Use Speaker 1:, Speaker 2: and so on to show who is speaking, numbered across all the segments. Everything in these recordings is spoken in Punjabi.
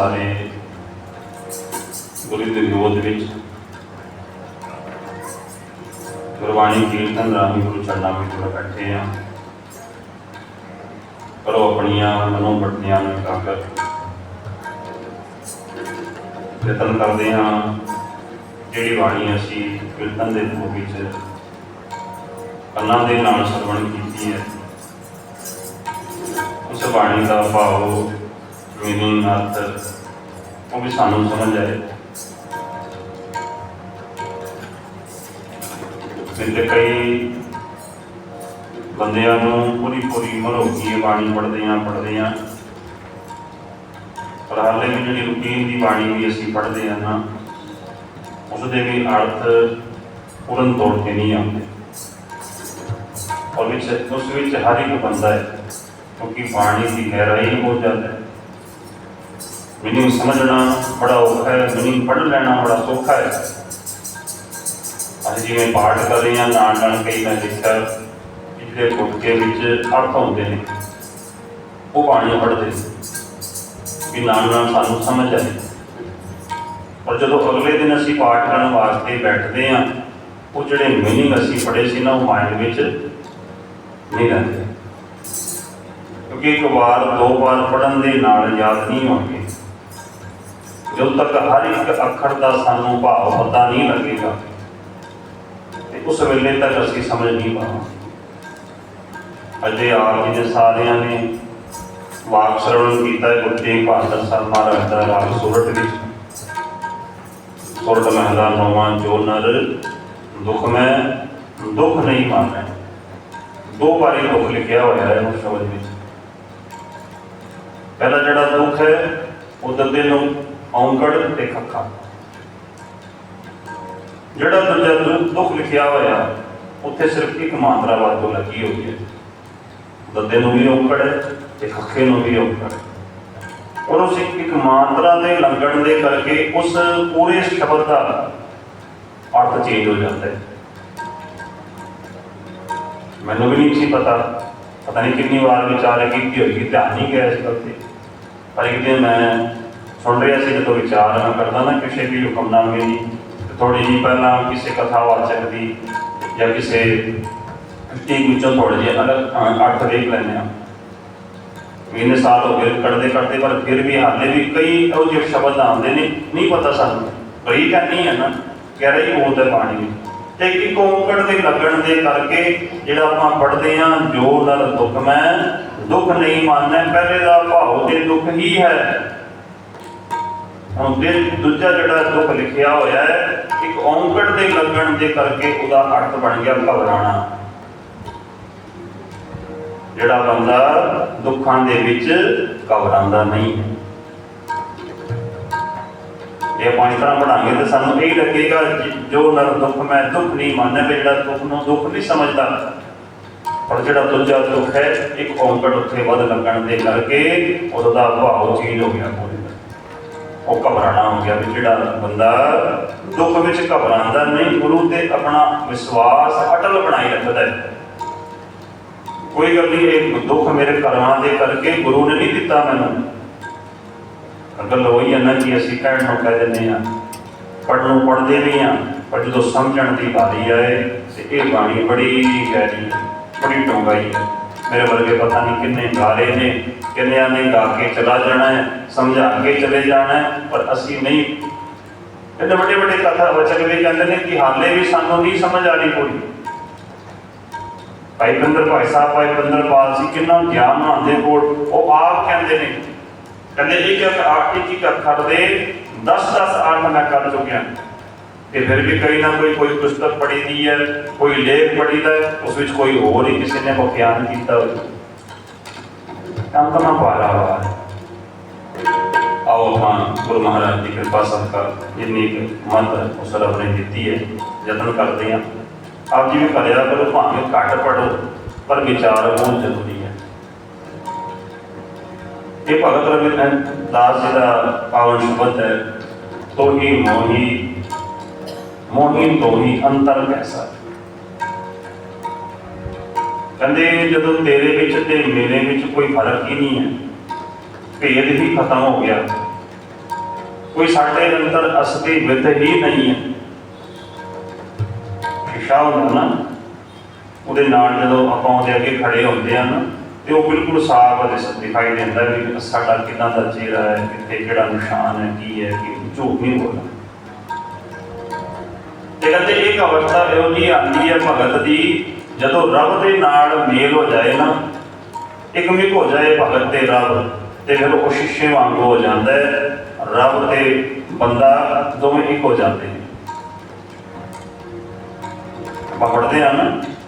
Speaker 1: ਸਾਰੇ ਗੁਰੂ ਦੀ ਗੋਦ ਵਿੱਚ ਗੁਰਬਾਣੀ ਕੀਰਤਨ ਰਾਹੀਂ ਗੁਰੂ ਚਰਨਾਂ ਵਿੱਚ ਬੈਠੇ ਆ ਕਰੋ ਆਪਣੀਆਂ ਮਨੋਬਟੀਆਂ ਨੂੰ ਇਕਾਗਰ ਯਤਨ ਕਰਦੇ ਹਾਂ। ਜਿਹੜੀ ਬਾਣੀ ਅਸੀਂ ਕੀਰਤਨ ਦੇ ਰੂਪ ਵਿੱਚ ਕੰਨਾਂ ਦੇ ਨਾਲ ਸਰਵਣ ਕੀਤੀ ਹੈ, ਉਸ ਬਾਣੀ ਦਾ ਭਾਵ ਮੀਨਿੰਗ ਅਰਥ ਉਹ ਵੀ ਸਾਨੂੰ ਸਮਝ ਆਏ। ਜਿੱਥੇ ਕਈ ਬੰਦਿਆਂ ਨੂੰ ਪੂਰੀ ਪੂਰੀ ਉਮਰ ਹੋ ਗਈ ਹੈ ਬਾਣੀ ਪੜ੍ਹਦੇ ਆ ਪੜ੍ਹਦੇ ਆ ਪਰ ਹਾਲੇ ਵੀ ਜਿਹੜੀ ਰੁਟੀਨ ਦੀ ਬਾਣੀ ਵੀ ਅਸੀਂ ਪੜ੍ਹਦੇ ਆ ਨਾ ਉਸ ਦੇ ਵੀ ਅਰਥ ਪੂਰਨ ਤੌਰ ਤੇ ਨਹੀਂ ਆਉਂਦੇ। ਔਰ ਵਿੱਚ, ਉਸ ਵਿੱਚ ਹਰ ਇੱਕ ਬੰਦਾ ਹੈ, ਕਿਉਂਕਿ ਬਾਣੀ ਦੀ ਗਹਿਰਾਈ ਬਹੁਤ ਜ਼ਿਆਦਾ ਹੈ। ਮੀਨਿੰਗ ਸਮਝਣਾ ਬੜਾ ਔਖਾ ਹੈ ਮੀਨਿੰਗ ਪੜ੍ਹ ਲੈਣਾ ਬੜਾ ਸੌਖਾ ਹੈ। ਅਸੀਂ ਜਿਵੇਂ ਪਾਠ ਕਰ ਹਾਂ, ਨਾਲ ਨਾਲ ਕਈ ਮੈਂ ਦੇਖਿਆ ਜਿਹੜੇ ਗੁਟਕੇ ਵਿੱਚ ਅਰਥ ਹੁੰਦੇ ਨੇ, ਉਹ ਬਾਣੀ ਪੜ੍ਹਦੇ ਵੀ ਨਾਲ ਨਾਲ ਸਾਨੂੰ ਸਮਝ ਆਏ ਪਰ ਜਦੋਂ ਅਗਲੇ ਦਿਨ ਅਸੀਂ ਪਾਠ ਕਰਨ ਵਾਸਤੇ ਬੈਠਦੇ ਹਾਂ, ਉਹ ਜਿਹੜੇ ਮੀਨਿੰਗ ਅਸੀਂ ਪੜ੍ਹੇ ਸੀ ਨਾ, ਉਹ ਮਾਈਂਡ ਵਿੱਚ ਨਹੀਂ ਰਹਿੰਦੇ। ਕਿਉਂਕਿ ਇੱਕ ਵਾਰ, ਦੋ ਵਾਰ ਪੜ੍ਹਨ ਦੇ ਨਾਲ ਯਾਦ ਨਹੀਂ ਹੋਣਗੇ ਜਦੋਂ ਤੱਕ ਹਰ ਇੱਕ ਅੱਖਰ ਦਾ ਸਾਨੂੰ ਭਾਵ ਪਤਾ ਨਹੀਂ ਲੱਗੇਗਾ, ਤੇ ਉਸ ਵੇਲੇ ਤੱਕ ਅਸੀਂ ਸਮਝ ਨਹੀਂ ਪਾਵਾਂਗੇ। ਅਜੇ ਆਪ ਜੀ ਦੇ ਸਾਰਿਆਂ ਨੇ ਵਾਕ ਸਰਵਣ ਕੀਤਾ ਹੈ, ਗੁਰੂ ਤੇਗ ਬਹਾਦਰ ਸਾਹਿਬ ਮਹਾਰਾਜ ਦਾ ਰਾਗ ਸੁਰਟ ਵਿੱਚ। ਸੁਰਟ ਮਹਿਲਾ ਨੌਵਾਂ ਜੋ ਨਰ, ਦੁੱਖ ਮੈਂ, ਦੁੱਖ ਨਹੀਂ ਮਾਨੈ ਦੋ ਵਾਰੀ ਦੁੱਖ ਲਿਖਿਆ ਹੋਇਆ ਹੈ ਉਸ ਸ਼ਬਦ ਵਿੱਚ। ਪਹਿਲਾ ਜਿਹੜਾ ਦੁੱਖ ਹੈ, ਉਹ ਦੱਦੇ ਨੂੰ ਔਂਕੜ ਤੇ ਖੱਖਾ। ਜਿਹੜਾ ਦੂਜਾ ਦੁੱਖ ਲਿਖਿਆ ਹੋਇਆ, ਉੱਥੇ ਸਿਰਫ ਇੱਕ ਮਾਤਰਾ ਵਾਧੂ ਲੱਗੀ ਹੋਈ ਹੈ। ਦੱਦੇ ਨੂੰ ਵੀ ਔਂਕੜ ਹੈ ਤੇ ਖੱਖੇ ਨੂੰ ਵੀ ਔਂਕੜ ਹੈ ਔਰ ਉਸ ਇੱਕ ਮਾਤਰਾ ਦੇ ਲੰਘਣ ਦੇ ਕਰਕੇ ਉਸ ਪੂਰੇ ਸ਼ਬਦ ਦਾ ਅਰਥ ਚੇਂਜ ਹੋ ਜਾਂਦਾ ਹੈ। ਮੈਨੂੰ ਵੀ ਨਹੀਂ ਸੀ ਪਤਾ। ਪਤਾ ਨਹੀਂ ਕਿੰਨੀ ਵਾਰ ਵਿਚਾਰ ਕੀਤੀ ਹੋਈ ਧਿਆਨ ਨਹੀਂ ਗਿਆ ਇਸ ਗੱਲ ਪਰ ਇੱਕ ਦਿਨ ਮੈਂ ਸੁਣ ਰਿਹਾ ਸੀ ਜਦੋਂ ਵਿਚਾਰ ਮੈਂ ਕਰਦਾ ਨਾ ਕਿਸੇ ਵੀ ਹੁਕਮਨਾਮੇ ਦੀ ਥੋੜੀ ਜਿਹੀ ਪਹਿਲਾਂ ਕਿਸੇ ਕਥਾ ਵਾਚਕ ਦੀ ਜਾਂ ਟੀਮ ਵਿੱਚੋਂ ਥੋੜੇ ਜਿਹੇ ਅਲੱਗ ਅ, ਦੇਖ ਲੈਂਦੇ ਆ ਇੰਨੇ ਸਾਲ ਹੋ ਗਏ ਕੱਢਦੇ ਕੱਢਦੇ ਪਰ ਫਿਰ ਵੀ ਹਾਲੇ ਵੀ ਕਈ ਉਹ ਜਿਹੇ ਸ਼ਬਦ ਆਉਂਦੇ ਨੇ ਨਹੀਂ ਪਤਾ ਸਾਨੂੰ। ਬਰੀਕ ਨਹੀਂ ਹੈ ਨਾ ਕਹਿ ਹੀ ਬੋਲਦਾ ਪਾਣੀ ਵਿੱਚ ਤੇ ਇੱਕ ਔਂਕੜ ਦੇ ਲੱਗਣ ਦੇ ਕਰਕੇ ਜਿਹੜਾ ਆਪਾਂ ਪੜ੍ਹਦੇ ਆ ਜੋ ਨਾਲ ਦੁੱਖ ਮੈਂ ਦੁੱਖ ਨਹੀਂ ਮੰਨਣਾ ਪਹਿਲੇ ਦਾ ਭਾਵ ਤੇ ਦੁੱਖ ਹੀ ਹੈ। ਹੁਣ ਦੇ ਦੂਜਾ ਜਿਹੜਾ ਦੁੱਖ ਲਿਖਿਆ ਹੋਇਆ ਹੈ, ਇੱਕ ਔਂਕੜ ਦੇ ਲੱਗਣ ਦੇ ਕਰਕੇ ਉਹਦਾ ਅਰਥ ਬਣ ਗਿਆ ਘਬਰਾਣਾ ਜਿਹੜਾ ਬੰਦਾ ਦੁੱਖਾਂ ਦੇ ਵਿੱਚ ਘਬਰਾਉਂਦਾ ਨਹੀਂ ਹੈ। ਇਹ ਪਾਣੀ ਤਰ੍ਹਾਂ ਪੜਾਂਗੇ ਤੇ ਸਾਨੂੰ ਇਹ ਲੱਗੇਗਾ, ਜੋ ਨਰ ਦੁੱਖ ਮੈਂ ਦੁੱਖ ਨਹੀਂ ਮੰਨਦਾ ਜਿਹੜਾ ਦੁੱਖ ਨੂੰ ਦੁੱਖ ਨਹੀਂ ਸਮਝਦਾ। ਪਰ ਜਿਹੜਾ ਦੂਜਾ ਦੁੱਖ ਹੈ, ਇੱਕ ਔਂਕੜ ਉੱਥੇ ਵੱਧ ਲੱਗਣ ਦੇ ਕਰਕੇ ਉਹਦਾ ਭਾਵ ਚੇਂਜ ਹੋ ਗਿਆ ਪੂਰੀ। ਉਹ ਘਬਰਾਣਾ ਹੋ ਗਿਆ ਵੀ ਜਿਹੜਾ ਬੰਦਾ ਦੁੱਖ ਵਿੱਚ ਘਬਰਾਉਂਦਾ ਨਹੀਂ ਗੁਰੂ ਤੇ ਆਪਣਾ ਵਿਸ਼ਵਾਸ ਅਟਲ ਬਣਾਈ ਰੱਖਦਾ ਹੈ। ਕੋਈ ਗੱਲ ਨਹੀਂ ਇਹ ਦੁੱਖ ਮੇਰੇ ਕਰਮਾਂ ਦੇ ਕਰਕੇ ਗੁਰੂ ਨੇ ਨਹੀਂ ਦਿੱਤਾ ਮੈਨੂੰ। ਗੱਲ ਹੋਈ ਹੈ ਨਾ ਕਿ ਅਸੀਂ ਕਹਿਣ ਨੂੰ ਕਹਿ ਦਿੰਦੇ ਆ ਪੜ੍ਹਨ ਨੂੰ ਪੜ੍ਹਦੇ ਨਹੀਂ ਆ ਪਰ ਜਦੋਂ ਸਮਝਣ ਦੀ ਵਾਰੀ ਆਏ ਤੇ ਇਹ ਬਾਣੀ ਬੜੀ ਗਹਿਰੀ ਹੈ, ਬੜੀ ਡੂੰਘਾਈ ਹੈ। ਮੇਰੇ ਵਰਗੇ ਪਤਾ ਨਹੀਂ ਕਿੰਨੇ ਗਾਰੇ ਨੇ, ਕਿੰਨਿਆਂ ਨੇ ਗਾ ਕੇ ਚਲਾ ਜਾਣਾ ਹੈ, ਸਮਝਾ ਕੇ ਚਲੇ ਜਾਣਾ ਹੈ, ਪਰ ਅਸੀਂ ਨਹੀਂ। ਇਹਦੇ ਵੱਡੇ ਵੱਡੇ ਕਥਾ ਵਚਨ ਵੀ ਕਹਿੰਦੇ ਨੇ ਕਿ ਹਾਲੇ ਵੀ ਸਾਨੂੰ ਨਹੀਂ ਸਮਝ ਆ ਰਹੀ ਕੋਈ। ਭਾਈ ਬੰਦਰ, ਭਾਈ ਸਾਹਿਬ, ਭਾਈ ਬੰਦਰ ਪਾਲ ਸੀ, ਕਿੰਨਾ ਗਿਆਨ ਮਾਨਦੇ ਕੋਲ, ਉਹ ਆਪ ਕਹਿੰਦੇ ਨੇ। ਕਹਿੰਦੇ ਇੱਕ ਕਿ ਆਪ ਇੱਕ ਇੱਕ ਅੱਖਰ 10 10 ਅਰਥ ਮੈਂ ਕਰ ਚੁੱਕਿਆ। ਤੇ ਫਿਰ ਵੀ ਕਈ ਨਾ ਕੋਈ ਕੋਈ ਪੁਸਤਕ ਪੜ੍ਹੀ ਦੀ ਹੈ ਕੋਈ ਲੇਖ ਪੜ੍ਹੀ ਦਾ ਹੈ, ਉਸ ਵਿੱਚ ਕੋਈ ਹੋਰ ਹੀ ਕਿਸੇ ਨੇ ਵਿਖਿਆਨ ਕੀਤਾ ਹੋਵੇ ਕੰਮ ਤਾਂ ਪਾਰਾ ਵਾ ਆਓ ਆਪਾਂ ਗੁਰੂ ਮਹਾਰਾਜ ਦੀ ਕਿਰਪਾ ਸਦਕਾ ਜਿੰਨੀ ਕੁ ਮਤ ਉਸ ਰੱਬ ਨੇ ਦਿੱਤੀ ਹੈ ਯਤਨ ਕਰਦੇ ਹਾਂ ਆਪ ਜੀ ਵੀ ਕਰਿਆ ਕਰੋ ਭਾਵੇਂ ਘੱਟ ਪੜੋ ਪਰ ਵਿਚਾਰ ਬਹੁਤ ਜ਼ਰੂਰੀ ਹੈ ਇਹ ਭਗਤ ਰਵਿਦਾਸ ਜੀ ਦਾ ਪਾਵਨ ਸ਼ਬਦ ਹੈ ਤੋਹੀ ਮੋਹੀ ਮੋਹੀ ਤੋਹੀ ਅੰਤਰ ਕੈਸਾ ਕਹਿੰਦੇ, ਜਦੋਂ ਤੇਰੇ ਵਿੱਚ ਤੇ ਮੇਰੇ ਵਿੱਚ ਕੋਈ ਫ਼ਰਕ ਹੀ ਨਹੀਂ ਹੈ, ਭੇਦ ਹੀ ਖਤਮ ਹੋ ਗਿਆ। ਕੋਈ ਸਾਡੇ ਅੰਦਰ ਅਸਲੀ ਵਿਦ ਹੀ ਨਹੀਂ ਹੈ। ਸ਼ਿਸ਼ਾ ਹੁੰਦਾ ਨਾ, ਉਹਦੇ ਨਾਲ ਜਦੋਂ ਆਪਾਂ ਉਹਦੇ ਅੱਗੇ ਖੜੇ ਹੁੰਦੇ ਆ ਨਾ, ਤੇ ਉਹ ਬਿਲਕੁਲ ਸਾਫ਼ ਦਿਸ ਦਿਖਾਈ ਦਿੰਦਾ ਵੀ ਸਾਡਾ ਕਿਦਾਂ ਦਾ ਚਿਹਰਾ ਹੈ, ਕਿੱਥੇ ਕਿਹੜਾ ਨਿਸ਼ਾਨ ਹੈ, ਕੀ ਹੈ, ਕਿ ਝੂਠ ਨਹੀਂ ਬੋਲਣਾ ਤੇ ਕਹਿੰਦੇ ਇੱਕ ਅਵਸਥਾ ਇਹੋ ਜਿਹੀ ਆਉਂਦੀ ਹੈ ਭਗਤ ਦੀ, ਜਦੋਂ ਰੱਬ ਦੇ ਨਾਲ ਮੇਲ ਹੋ ਜਾਏ ਨਾ ਇੱਕ ਮਿਕ ਹੋ ਜਾਏ ਭਗਤ ਤੇ ਰੱਬ, ਤੇ ਫਿਰ ਉਹ ਸ਼ੀਸ਼ੇ ਵਾਂਗ ਹੋ ਜਾਂਦਾ ਹੈ, ਰੱਬ ਤੇ ਬੰਦਾ ਦੋਵੇਂ ਇੱਕ ਹੋ ਜਾਂਦੇ ਨੇ। ਆਪਾਂ ਪੜ੍ਹਦੇ